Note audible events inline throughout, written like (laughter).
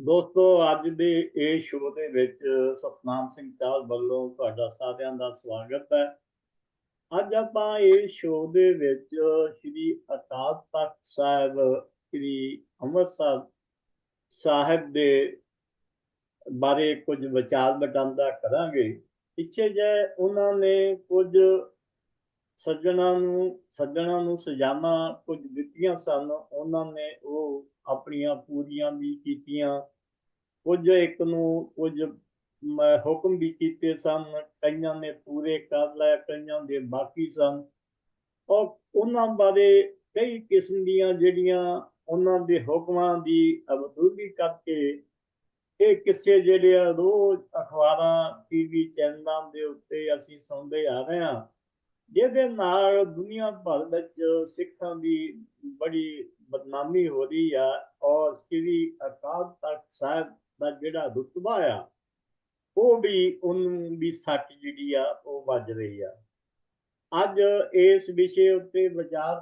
ਦੋਸਤੋ, ਅੱਜ ਦੇ ਇਹ ਸ਼ੋਅ ਦੇ ਵਿੱਚ ਸਤਨਾਮ ਸਿੰਘ ਚਾਹਲ ਵੱਲੋਂ ਤੁਹਾਡਾ ਸਾਰਿਆਂ ਦਾ ਸਵਾਗਤ ਹੈ। ਅੱਜ ਆਪਾਂ ਇਹ ਸ਼ੋਅ ਦੇ ਵਿੱਚ ਸ੍ਰੀ ਅਕਾਲ ਤਖਤ ਸਾਹਿਬ, ਸ੍ਰੀ ਅੰਮ੍ਰਿਤਸਰ ਸਾਹਿਬ ਦੇ ਬਾਰੇ ਕੁਝ ਵਿਚਾਰ ਵਟਾਂਦਰਾ ਕਰਾਂਗੇ। ਪਿੱਛੇ ਜੇ ਉਹਨਾਂ ਨੇ ਕੁਝ ਸੱਜਣਾ ਨੂੰ ਸੱਜਣਾ ਨੂੰ ਸਜ਼ਾਵਾਂ ਕੁਝ ਦਿੱਤੀਆਂ ਸਨ, ਉਹਨਾਂ ਨੇ ਉਹ ਆਪਣੀਆਂ ਪੂਰੀਆਂ ਵੀ ਕੀਤੀਆਂ। ਕੁਝ ਇੱਕ ਨੂੰ ਕੁਝ ਹੁਕਮ ਵੀ ਕੀਤੇ ਸਨ, ਕਈਆਂ ਨੇ ਪੂਰੇ ਕਰ ਲਏ, ਕਈਆਂ ਦੇ ਬਾਕੀ ਸਨ। ਔਰ ਉਹਨਾਂ ਬਾਰੇ ਕਈ ਕਿਸਮ ਦੀਆਂ ਜਿਹੜੀਆਂ ਉਹਨਾਂ ਦੇ ਹੁਕਮਾਂ ਦੀ ਅਬਦੂਲੀ ਕਰਕੇ ਇਹ ਕਿਸੇ ਜਿਹੜੇ ਆ, ਰੋਜ਼ ਅਖਬਾਰਾਂ ਟੀਵੀ ਚੈਨਲਾਂ ਦੇ ਉੱਤੇ ਅਸੀਂ ਸੁਣਦੇ ਆ ਰਹੇ ਹਾਂ। ਜਿਹਦੇ ਨਾਲ ਦੁਨੀਆ ਭਰ ਵਿੱਚ ਸਿੱਖਾਂ ਦੀ ਬੜੀ ਬਦਨਾਮੀ ਹੋ ਰਹੀ ਆ, ਔਰ ਸ੍ਰੀ ਅਕਾਲ ਤਖਤ ਸਾਹਿਬ ਦਾ ਜਿਹੜਾ ਰੁਤਬਾ ਆ, ਉਹ ਵੀ ਉਹਨੂੰ ਵੀ ਸੱਟ ਜਿਹੜੀ ਆ, ਉਹ ਵੱਜ ਰਹੀ ਆ। ਅੱਜ ਇਸ ਵਿਸ਼ੇ ਉੱਤੇ ਵਿਚਾਰ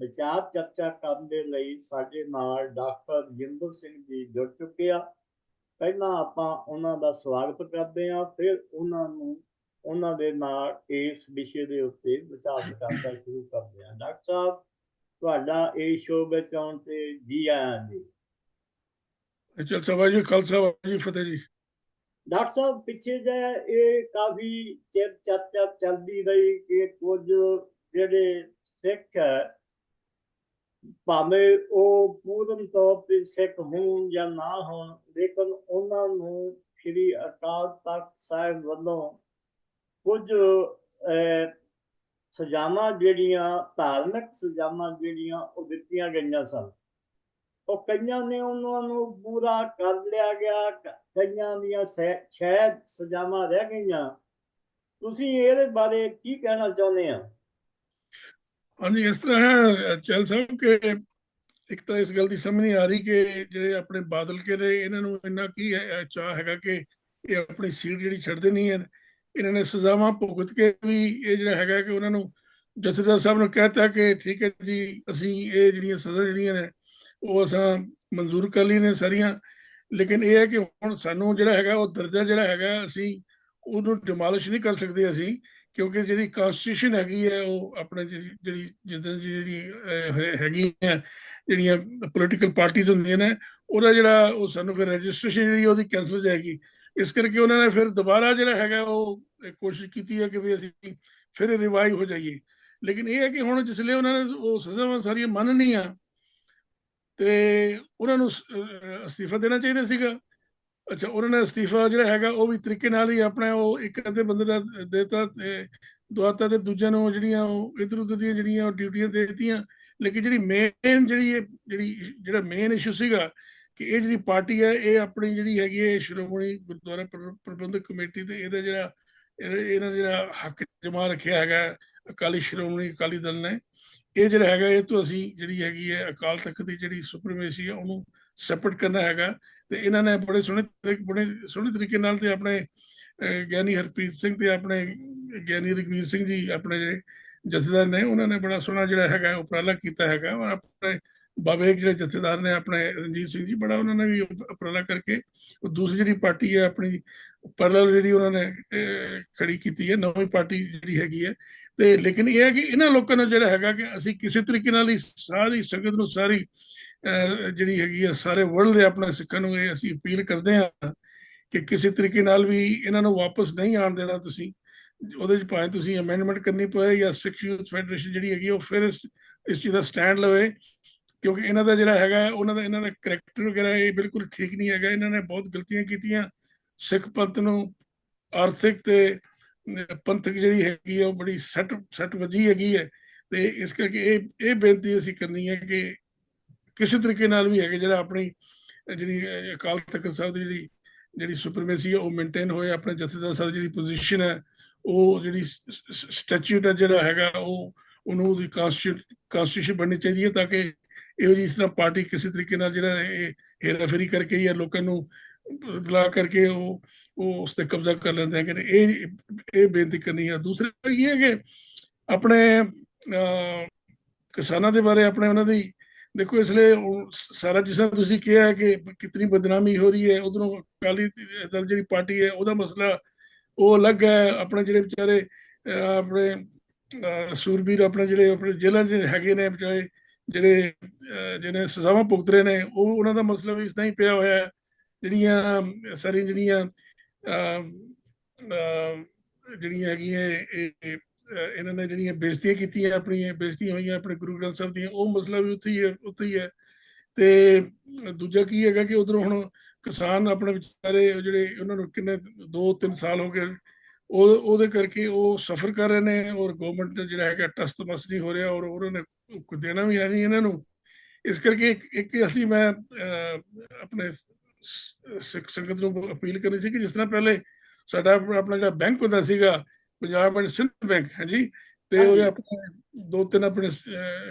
ਵਿਚਾਰ ਚਰਚਾ ਕਰਨ ਦੇ ਲਈ ਸਾਡੇ ਨਾਲ ਡਾਕਟਰ ਜਿੰਦਰ ਸਿੰਘ ਜੀ ਜੁੜ ਚੁੱਕੇ ਆ। ਪਹਿਲਾਂ ਆਪਾਂ ਉਹਨਾਂ ਦਾ ਸਵਾਗਤ ਕਰਦੇ ਹਾਂ ਫਿਰ ਉਹਨਾਂ ਨੂੰ, ਉਹਨਾਂ ਦੇ ਨਾਲ ਇਸ ਵਿਸ਼ੇ ਦੇ ਉੱਤੇ ਵਿਚਾਰ ਚਰਚਾ ਸ਼ੁਰੂ ਕਰਦੇ ਹਾਂ ਡਾਕਟਰ ਸਾਹਿਬ, ਤੁਹਾਡਾ ਇਹ ਸ਼ੋਅ ਵਿੱਚ ਆਉਣ ਤੇ ਜੀ ਆਇਆਂ ਜੀ ਚਲ ਸਭਾ ਜੀ ਖਾਲਸਾ ਵਾਹਿਗੁਰੂ ਜੀ, ਫਤਿਹ ਜੀ। ਡਾਕਟਰ ਸਾਹਿਬ, ਪਿੱਛੇ ਜੇ ਇਹ ਕਾਫੀ ਚਿਰ ਚਰਚਾ ਚੱਲਦੀ ਰਹੀ ਕਿ ਕੁਝ ਜਿਹੜੇ ਸਿੱਖ ਹੈ, ਭਾਵੇਂ ਉਹ ਪੂਰਨ ਤੌਰ ਤੇ ਸਿੱਖ ਹੋਣ ਜਾਂ ਨਾ ਹੋਣ, ਲੇਕਿਨ ਉਹਨਾਂ ਨੂੰ ਸ੍ਰੀ ਅਕਾਲ ਤਖਤ ਸਾਹਿਬ ਵੱਲੋਂ ਕੁਝ ਸਜ਼ਾਵਾਂ ਜਿਹੜੀਆਂ, ਧਾਰਮਿਕ ਸਜ਼ਾਵਾਂ ਜਿਹੜੀਆਂ ਉਹ ਦਿੱਤੀਆਂ ਗਈਆਂ ਸਨ। ਉਹ ਕਈਆਂ ਨੇ ਉਹਨਾਂ ਨੂੰ ਪੂਰਾ ਕਰ ਲਿਆ ਗਿਆ, ਕਈਆਂ ਦੀਆਂ ਸ਼ਾਇਦ ਸਜ਼ਾਵਾਂ ਰਹਿ ਗਈਆਂ। ਤੁਸੀਂ ਇਹਦੇ ਬਾਰੇ ਕੀ ਕਹਿਣਾ ਚਾਹੁੰਦੇ ਆ? ਹਾਂਜੀ, ਇਸ ਤਰ੍ਹਾਂ ਹੈ, ਚਲ ਸਾਹਿਬ, ਕਿ ਇੱਕ ਤਾਂ ਇਸ ਗੱਲ ਦੀ ਸਮਝ ਨਹੀਂ ਆ ਰਹੀ ਕਿ ਜਿਹੜੇ ਆਪਣੇ ਬਾਦਲ ਕੇ ਨੇ ਇਹਨਾਂ ਨੂੰ ਇੰਨਾ ਕੀ ਹੈ ਚਾਹ ਹੈਗਾ ਕਿ ਇਹ ਆਪਣੀ ਸੀਟ ਜਿਹੜੀ ਛੱਡਦੇ ਨਹੀਂ ਹੈ ਇਹਨਾਂ ਨੇ ਸਜ਼ਾਵਾਂ ਭੁਗਤ ਕੇ ਵੀ ਇਹ ਜਿਹੜਾ ਹੈਗਾ ਕਿ ਉਹਨਾਂ ਨੂੰ ਜਥੇਦਾਰ ਸਾਹਿਬ ਨੂੰ ਕਹਿਤਾ ਕਿ ਠੀਕ ਹੈ ਜੀ, ਅਸੀਂ ਇਹ ਜਿਹੜੀਆਂ ਸਜ਼ਾ ਜਿਹੜੀਆਂ ਨੇ ਉਹ ਅਸਾਂ ਮਨਜ਼ੂਰ ਕਰ ਲਈ ਨੇ ਸਾਰੀਆਂ। ਲੇਕਿਨ ਇਹ ਹੈ ਕਿ ਹੁਣ ਸਾਨੂੰ ਜਿਹੜਾ ਹੈਗਾ ਉਹ ਦਰਜਾ ਜਿਹੜਾ ਹੈਗਾ ਅਸੀਂ ਉਹਨੂੰ ਡਿਮੋਲਿਸ਼ ਨਹੀਂ ਕਰ ਸਕਦੇ ਅਸੀਂ ਕਿਉਂਕਿ ਜਿਹੜੀ ਕਨਸਟੀਟਿਊਸ਼ਨ ਹੈਗੀ ਹੈ ਉਹ ਆਪਣੇ ਜਿਹੜੀ ਜਿਹੜੀ ਜਿੱਦਾਂ ਦੀ ਜਿਹੜੀ ਅਹ, ਹੈਗੀ ਹੈ ਜਿਹੜੀਆਂ ਪੋਲੀਟੀਕਲ ਪਾਰਟੀਆਂ ਹੁੰਦੀਆਂ ਨੇ ਉਹਦਾ ਜਿਹੜਾ ਉਹ ਸਾਨੂੰ ਫਿਰ ਰਜਿਸਟ੍ਰੇਸ਼ਨ ਜਿਹੜੀ ਉਹਦੀ ਕੈਂਸਲ ਹੋ ਜਾਏਗੀ। ਇਸ ਕਰਕੇ ਉਹਨਾਂ ਨੇ ਫਿਰ ਦੁਬਾਰਾ ਜਿਹੜਾ ਹੈਗਾ ਉਹ ਕੋਸ਼ਿਸ਼ ਕੀਤੀ ਹੈ ਕਿ ਵੀ ਅਸੀਂ ਫਿਰ ਰਿਵਾਈਵ ਹੋ ਜਾਈਏ। ਲੇਕਿਨ ਇਹ ਹੈ ਕਿ ਹੁਣ ਜਿਸਲੇ ਉਹਨਾਂ ਨੇ ਉਹ ਸਜ਼ਾਵਾਂ ਸਾਰੀਆਂ ਮੰਨਣੀਆਂ ਤੇ ਉਹਨਾਂ ਨੂੰ ਅਸਤੀਫਾ ਦੇਣਾ ਚਾਹੀਦਾ ਸੀਗਾ। ਅੱਛਾ, ਉਹਨਾਂ ਨੇ ਅਸਤੀਫਾ ਜਿਹੜਾ ਹੈਗਾ, ਉਹ ਵੀ ਤਰੀਕੇ ਨਾਲ ਹੀ ਆਪਣੇ ਉਹ ਇੱਕ ਅੱਧੇ ਬੰਦੇ ਦਾ ਦੇਤਾ ਤੇ ਦੁਆਤਾ ਤੇ ਦੂਜਿਆਂ ਨੂੰ ਜਿਹੜੀਆਂ ਉਹ ਇਧਰ ਉਧਰ ਦੀਆਂ ਜਿਹੜੀਆਂ ਉਹ ਡਿਊਟੀਆਂ ਦੇ ਦਿੱਤੀਆਂ। ਲੇਕਿਨ ਜਿਹੜੀ ਮੇਨ ਜਿਹੜੀ ਇਹ, ਜਿਹੜੀ, ਜਿਹੜਾ ਮੇਨ ਇਸ਼ੂ ਸੀਗਾ ਕਿ ਇਹ ਜਿਹੜੀ ਪਾਰਟੀ ਹੈ, ਇਹ ਆਪਣੀ ਜਿਹੜੀ ਹੈਗੀ ਹੈ ਸ਼੍ਰੋਮਣੀ ਗੁਰਦੁਆਰਾ ਪ੍ਰਬੰਧਕ ਕਮੇਟੀ ਤੇ ਇਹਦਾ ਜਿਹੜਾ ਇਹਨਾਂ ਨੇ ਜਿਹੜਾ ਹੱਕ ਜਮਾ ਰੱਖਿਆ ਹੈਗਾ, ਅਕਾਲੀ ਸ਼੍ਰੋਮਣੀ ਅਕਾਲੀ ਦਲ ਨੇ। ਇਹ ਜਿਹੜਾ ਹੈਗਾ, ਇਹ ਤੋਂ ਅਸੀਂ ਜਿਹੜੀ ਹੈਗੀ ਹੈ, ਅਕਾਲ ਤਖਤ ਦੀ ਜਿਹੜੀ ਸੁਪਰੀਮੇਸੀ ਹੈ, ਉਹਨੂੰ ਸੈਪਰੇਟ ਕਰਨਾ ਹੈਗਾ। ਤੇ ਇਹਨਾਂ ਨੇ ਬੜੇ ਸੋਹਣੇ ਤਰੀਕੇ, ਬੜੇ ਸੋਹਣੇ ਤਰੀਕੇ ਨਾਲ ਤੇ ਆਪਣੇ ਗਿਆਨੀ ਹਰਪ੍ਰੀਤ ਸਿੰਘ ਤੇ ਆਪਣੇ, ਗਿਆਨੀ ਰਗਵੀਰ ਸਿੰਘ ਜੀ ਆਪਣੇ ਜਿਹੜੇ ਜਥੇਦਾਰ ਨੇ, ਉਹਨਾਂ ਨੇ ਬੜਾ ਸੋਹਣਾ ਜਿਹੜਾ ਹੈਗਾ, ਉਪਰਾਲਾ ਕੀਤਾ ਹੈਗਾ। ਔਰ ਆਪਣੇ ਬਾਬੇ ਜਿਹੜੇ ਜਥੇਦਾਰ ਨੇ ਆਪਣੇ ਰਣਜੀਤ ਸਿੰਘ ਜੀ, ਬੜਾ ਉਹਨਾਂ ਨੇ ਵੀ ਉਪਰਾਲਾ ਕਰਕੇ ਉਹ ਦੂਸਰੀ ਜਿਹੜੀ ਪਾਰਟੀ ਹੈ ਆਪਣੀ ਪੈਰਲਲ ਜਿਹੜੀ ਉਹਨਾਂ ਨੇ ਖੜੀ ਕੀਤੀ ਹੈ, ਨਵੀਂ ਪਾਰਟੀ ਜਿਹੜੀ ਹੈਗੀ ਹੈ। ਤੇ ਲੇਕਿਨ ਇਹ ਹੈ ਕਿ ਇਹਨਾਂ ਲੋਕਾਂ ਨੂੰ ਜਿਹੜਾ ਹੈਗਾ ਕਿ ਅਸੀਂ ਕਿਸੇ ਤਰੀਕੇ ਨਾਲ ਹੀ ਸਾਰੀ ਸੰਗਤ ਨੂੰ ਸਾਰੀ ਜਿਹੜੀ ਹੈਗੀ ਹੈ, ਸਾਰੇ ਵਰਲਡ ਦੇ ਆਪਣੇ ਸਿੱਖਾਂ ਨੂੰ ਇਹ ਅਸੀਂ ਅਪੀਲ ਕਰਦੇ ਹਾਂ ਕਿ ਕਿਸੇ ਤਰੀਕੇ ਨਾਲ ਵੀ ਇਹਨਾਂ ਨੂੰ ਵਾਪਸ ਨਹੀਂ ਆਉਣ ਦੇਣਾ ਤੁਸੀਂ। ਉਹਦੇ ਚ ਭਾਵੇਂ ਤੁਸੀਂ ਅਮੈਂਡਮੈਂਟ ਕਰਨੀ ਪਵੇ ਜਾਂ ਸਿੱਖ ਯੂਥ ਫੈਡਰੇਸ਼ਨ ਜਿਹੜੀ ਹੈਗੀ ਉਹ ਫਿਰ ਇਸ ਚੀਜ਼ ਦਾ ਸਟੈਂਡ ਲਵੇ। ਕਿਉਂਕਿ ਇਹਨਾਂ ਦਾ ਜਿਹੜਾ ਹੈਗਾ, ਉਹਨਾਂ ਦਾ, ਇਹਨਾਂ ਦਾ ਕਰੈਕਟਰ ਵਗੈਰਾ ਇਹ ਬਿਲਕੁਲ ਠੀਕ ਨਹੀਂ ਹੈਗਾ। ਇਹਨਾਂ ਨੇ ਬਹੁਤ ਗਲਤੀਆਂ ਕੀਤੀਆਂ। ਸਿੱਖ ਪੰਥ ਨੂੰ ਆਰਥਿਕ ਤੇ ਪੰਥਕ ਜਿਹੜੀ ਹੈਗੀ ਹੈ ਉਹ ਬੜੀ ਸੱਟ ਸੱਟ ਵੱਜੀ ਹੈਗੀ ਹੈ। ਤੇ ਇਸ ਕਰਕੇ ਇਹ ਇਹ ਬੇਨਤੀ ਅਸੀਂ ਕਰਨੀ ਹੈ ਕਿ ਕਿਸੇ ਤਰੀਕੇ ਨਾਲ ਵੀ ਹੈਗੇ, ਜਿਹੜਾ ਆਪਣੀ ਜਿਹੜੀ ਅਕਾਲ ਤਖਤ ਸਾਹਿਬ ਦੀ ਜਿਹੜੀ ਜਿਹੜੀ ਸੁਪਰੀਮੇਸੀ ਹੈ ਉਹ ਮੇਨਟੇਨ ਹੋਏ। ਆਪਣੇ ਜਥੇਦਾਰ ਸਾਹਿਬ ਦੀ ਜਿਹੜੀ ਪੋਜੀਸ਼ਨ ਹੈ, ਉਹ ਜਿਹੜੀ ਸਟੈਚੂਟ ਜਿਹੜਾ ਹੈਗਾ, ਉਹ, ਉਹਨੂੰ ਉਹਦੀ ਕਨਸਟੀਟਿਊਸ਼ਨ ਬਣਨੀ ਚਾਹੀਦੀ ਹੈ ਤਾਂ ਕਿ ਇਹੋ ਜਿਹੀ ਇਸ ਤਰ੍ਹਾਂ ਪਾਰਟੀ ਕਿਸੇ ਤਰੀਕੇ ਨਾਲ ਜਿਹੜਾ ਇਹ ਹੇਰਾਫੇਰੀ ਕਰਕੇ ਜਾਂ ਲੋਕਾਂ ਨੂੰ ਬੁਲਾ ਕਰਕੇ ਉਹ ਉਹ ਉਸ ਤੇ ਕਬਜ਼ਾ ਕਰ ਲੈਂਦੇ ਹਨ ਕਿ ਇਹ ਇਹ ਬੇਨਤੀ ਕਰਨੀ ਹੈ। ਦੂਸਰਾ ਇਹ ਹੈ ਕਿ ਆਪਣੇ ਕਿਸਾਨਾਂ ਦੇ ਬਾਰੇ ਆਪਣੇ ਉਹਨਾਂ ਦੀ ਦੇਖੋ ਇਸ ਲਈ ਸਾਰਾ ਜਿਸ ਤਰ੍ਹਾਂ ਤੁਸੀਂ ਕਿਹਾ ਕਿ ਕਿਤਨੀ ਬਦਨਾਮੀ ਹੋ ਰਹੀ ਹੈ ਉਧਰੋਂ ਅਕਾਲੀ ਦਲ ਜਿਹੜੀ ਪਾਰਟੀ ਹੈ ਉਹਦਾ ਮਸਲਾ ਉਹ ਅਲੱਗ ਹੈ। ਆਪਣੇ ਜਿਹੜੇ ਵਿਚਾਰੇ ਆਪਣੇ ਅਹ, ਸੂਰਬੀਰ ਆਪਣੇ ਜਿਹੜੇ ਆਪਣੇ ਜੇਲ੍ਹਾਂ 'ਚ ਹੈਗੇ ਨੇ ਵਿਚਾਰੇ ਜਿਹੜੇ ਅਹ, ਜਿਹਨੇ ਸਜ਼ਾਵਾਂ ਭੁਗਤ ਰਹੇ ਨੇ ਉਹ ਉਹਨਾਂ ਦਾ ਮਸਲਾ ਵੀ ਇਸ ਤਰ੍ਹਾਂ ਹੀ ਪਿਆ ਹੋਇਆ ਹੈ ਜਿਹੜੀਆਂ ਅਮ, ਸਾਰੀਆਂ ਜਿਹੜੀਆਂ ਜਿਹੜੀਆਂ ਹੈਗੀਆਂ ਇਹ ਇਹਨਾਂ ਨੇ ਜਿਹੜੀਆਂ ਬੇਇੱਜ਼ਤੀਆਂ ਕੀਤੀਆਂ ਆਪਣੀਆਂ ਬੇਇੱਜ਼ਤੀਆਂ ਹੋਈਆਂ ਆਪਣੇ ਗੁਰੂ ਗ੍ਰੰਥ ਸਾਹਿਬ ਦੀਆਂ ਉਹ ਮਸਲਾ ਵੀ ਉੱਥੇ ਹੀ ਹੈ ਉੱਥੇ ਹੀ ਹੈ। ਤੇ ਦੂਜਾ ਕੀ ਹੈਗਾ ਕਿ ਉਧਰੋਂ ਹੁਣ ਕਿਸਾਨ ਆਪਣੇ ਵਿਚਾਰੇ ਜਿਹੜੇ ਉਹਨਾਂ ਨੂੰ ਕਿੰਨੇ 2-3 ਸਾਲ ਹੋ ਗਏ ਉਹ ਉਹਦੇ ਕਰਕੇ ਉਹ ਸਫਰ ਕਰ ਰਹੇ ਨੇ ਔਰ ਗਵਰਨਮੈਂਟ ਜਿਹੜਾ ਹੈਗਾ ਟਸਟ ਮਸ ਨਹੀਂ ਹੋ ਰਿਹਾ ਔਰ ਉਹਨਾਂ ਨੇ ਕੁਝ ਦੇਣਾ ਵੀ ਹੈ ਨਹੀਂ ਇਹਨਾਂ ਨੂੰ। ਇਸ ਕਰਕੇ ਇੱਕ ਅਸੀਂ ਮੈਂ ਆਪਣੇ ਸਿੱਖ ਸੰਗਤ ਨੂੰ ਅਪੀਲ ਕਰਨੀ ਸੀ ਕਿ ਜਿਸ ਤਰ੍ਹਾਂ ਪਹਿਲੇ ਸਾਡਾ ਆਪਣਾ ਜਿਹੜਾ ਬੈਂਕ ਹੁੰਦਾ ਸੀਗਾ ਪੰਜਾਬ ਐਂਡ ਸਿੰਧ ਬੈਂਕ ਹਾਂਜੀ ਤੇ ਹਾਂਜੀ। ਆਪਣੇ ਦੋ ਤਿੰਨ ਆਪਣੇ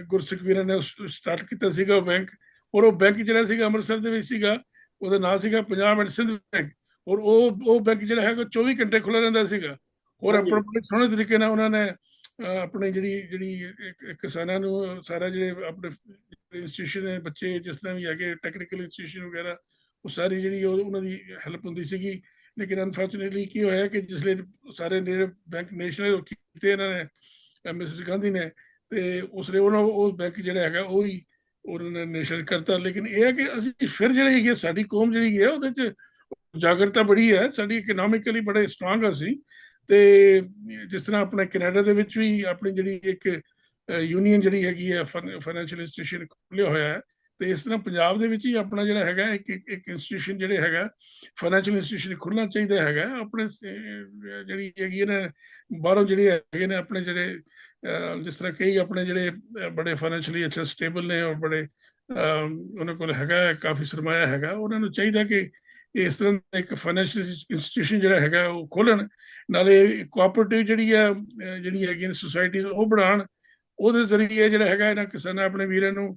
ਗੁਰਸਿੱਖ ਵੀਰਾਂ ਨੇ ਸਟਾਰਟ ਕੀਤਾ ਸੀਗਾ ਉਹ ਬੈਂਕ ਔਰ ਉਹ ਬੈਂਕ ਜਿਹੜਾ ਸੀਗਾ ਅੰਮ੍ਰਿਤਸਰ ਦੇ ਵਿੱਚ ਸੀਗਾ ਉਹਦਾ ਨਾਮ ਸੀਗਾ ਪੰਜਾਬ ਐਂਡ ਸਿੰਧ ਬੈਂਕ ਔਰ ਉਹ ਉਹ ਬੈਂਕ ਜਿਹੜਾ ਹੈਗਾ 24 ਘੰਟੇ ਖੁੱਲ੍ਹਾ ਰਹਿੰਦਾ ਸੀਗਾ। ਔਰ। ਆਪਣਾ ਸੋਹਣੇ ਤਰੀਕੇ ਨਾਲ ਉਹਨਾਂ ਨੇ ਆਪਣੀ ਜਿਹੜੀ ਜਿਹੜੀ ਕਿਸਾਨਾਂ ਨੂੰ ਸਾਰਾ ਜਿਹੜੇ ਆਪਣੇ ਇੰਸਟੀਟਿਊਸ਼ਨ ਨੇ ਬੱਚੇ ਜਿਸ ਤਰ੍ਹਾਂ ਵੀ ਹੈਗੇ ਟੈਕਨੀਕਲ ਇੰਸਟੀਟਿਊਸ਼ਨ ਵਗੈਰਾ ਉਹ ਸਾਰੀ ਜਿਹੜੀ ਉਹ- ਉਹਨਾਂ ਦੀ ਹੈਲਪ ਹੁੰਦੀ ਸੀਗੀ। ਲੇਕਿਨ ਅਨਫੋਰਚੂਨੇਟਲੀ ਕੀ ਹੋਇਆ ਕਿ ਜਿਸਲੇ ਸਾਰੇ ਨੇੜੇ ਬੈਂਕ ਨੈਸ਼ਨਲ ਕੀਤੇ ਇਹਨਾਂ ਨੇ ਮਿਸਿਸ ਗਾਂਧੀ ਨੇ ਤੇ ਉਸਲੇ ਉਹਨਾਂ ਉਹ ਬੈਂਕ ਜਿਹੜਾ ਹੈਗਾ ਉਹ ਹੀ ਉਹਨਾਂ ਨੇ ਨੈਸ਼ਨਲ ਕਰਤਾ। ਲੇਕਿਨ ਇਹ ਹੈ ਕਿ ਅਸੀਂ ਫਿਰ ਜਿਹੜੀ ਹੈਗੀ ਹੈ, ਸਾਡੀ ਕੌਮ ਜਿਹੜੀ ਹੈ ਉਹਦੇ ਚ ਜਾਗਰਤਾ ਬੜੀ ਹੈ ਸਾਡੀ ਇਕਨੋਮਿਕਲੀ ਬੜੇ ਸਟਰੋਂਗ ਅਸੀਂ ਤੇ ਜਿਸ ਤਰ੍ਹਾਂ ਆਪਣੇ ਕੈਨੇਡਾ ਦੇ ਵਿੱਚ ਵੀ ਆਪਣੀ ਜਿਹੜੀ ਇੱਕ ਯੂਨੀਅਨ ਜਿਹੜੀ ਹੈਗੀ ਹੈ ਫਾਈਨੈਂਸ਼ੀਅਲ ਇੰਸਟੀਟਿਊਸ਼ਨ ਖੁੱਲਿਆ ਹੋਇਆ ਹੈ ਤੇ ਇਸ ਤਰ੍ਹਾਂ ਪੰਜਾਬ ਦੇ ਵਿੱਚ ਹੀ ਆਪਣਾ ਜਿਹੜਾ ਹੈਗਾ ਇੱਕ ਇੱਕ ਇੰਸਟੀਟਿਊਸ਼ਨ ਜਿਹੜੇ ਹੈਗਾ ਫਾਈਨੈਂਸ਼ੀਅਲ ਇੰਸਟੀਟਿਊਸ਼ਨ ਖੁੱਲਣਾ ਚਾਹੀਦਾ ਹੈਗਾ ਆਪਣੇ ਜਿਹੜੀ ਹੈਗੀ ਹੈ ਨਾ ਬਾਹਰੋਂ ਜਿਹੜੇ ਹੈਗੇ ਨੇ ਆਪਣੇ ਜਿਹੜੇ ਜਿਸ ਤਰ੍ਹਾਂ ਕਈ ਆਪਣੇ ਜਿਹੜੇ ਬੜੇ ਫਾਈਨੈਂਸ਼ੀਅਲੀ ਅੱਛਾ ਸਟੇਬਲ ਨੇ ਔਰ ਬੜੇ ਉਹਨਾਂ ਕੋਲ ਹੈਗਾ ਹੈ, ਕਾਫੀ ਸਰਮਾਇਆ ਹੈਗਾ ਉਹਨਾਂ ਨੂੰ ਚਾਹੀਦਾ ਕਿ ਇਸ ਤਰ੍ਹਾਂ ਦਾ ਇੱਕ ਫਾਈਨੈਂਸ਼ੀਅਲ ਇੰਸਟੀਟਿਊਸ਼ਨ ਜਿਹੜਾ ਹੈਗਾ ਉਹ ਖੋਲਣ ਨਾਲੇ ਕੋਆਪਰੇਟਿਵ ਜਿਹੜੀ ਆ ਜਿਹੜੀ ਹੈਗੀ ਨੇ ਸੁਸਾਇਟੀਜ਼ ਉਹ ਬਣਾਉਣ, ਉਹਦੇ ਜ਼ਰੀਏ ਜਿਹੜਾ ਹੈਗਾ ਇਹਨਾਂ ਕਿਸਾਨਾਂ ਆਪਣੇ ਵੀਰਾਂ ਨੂੰ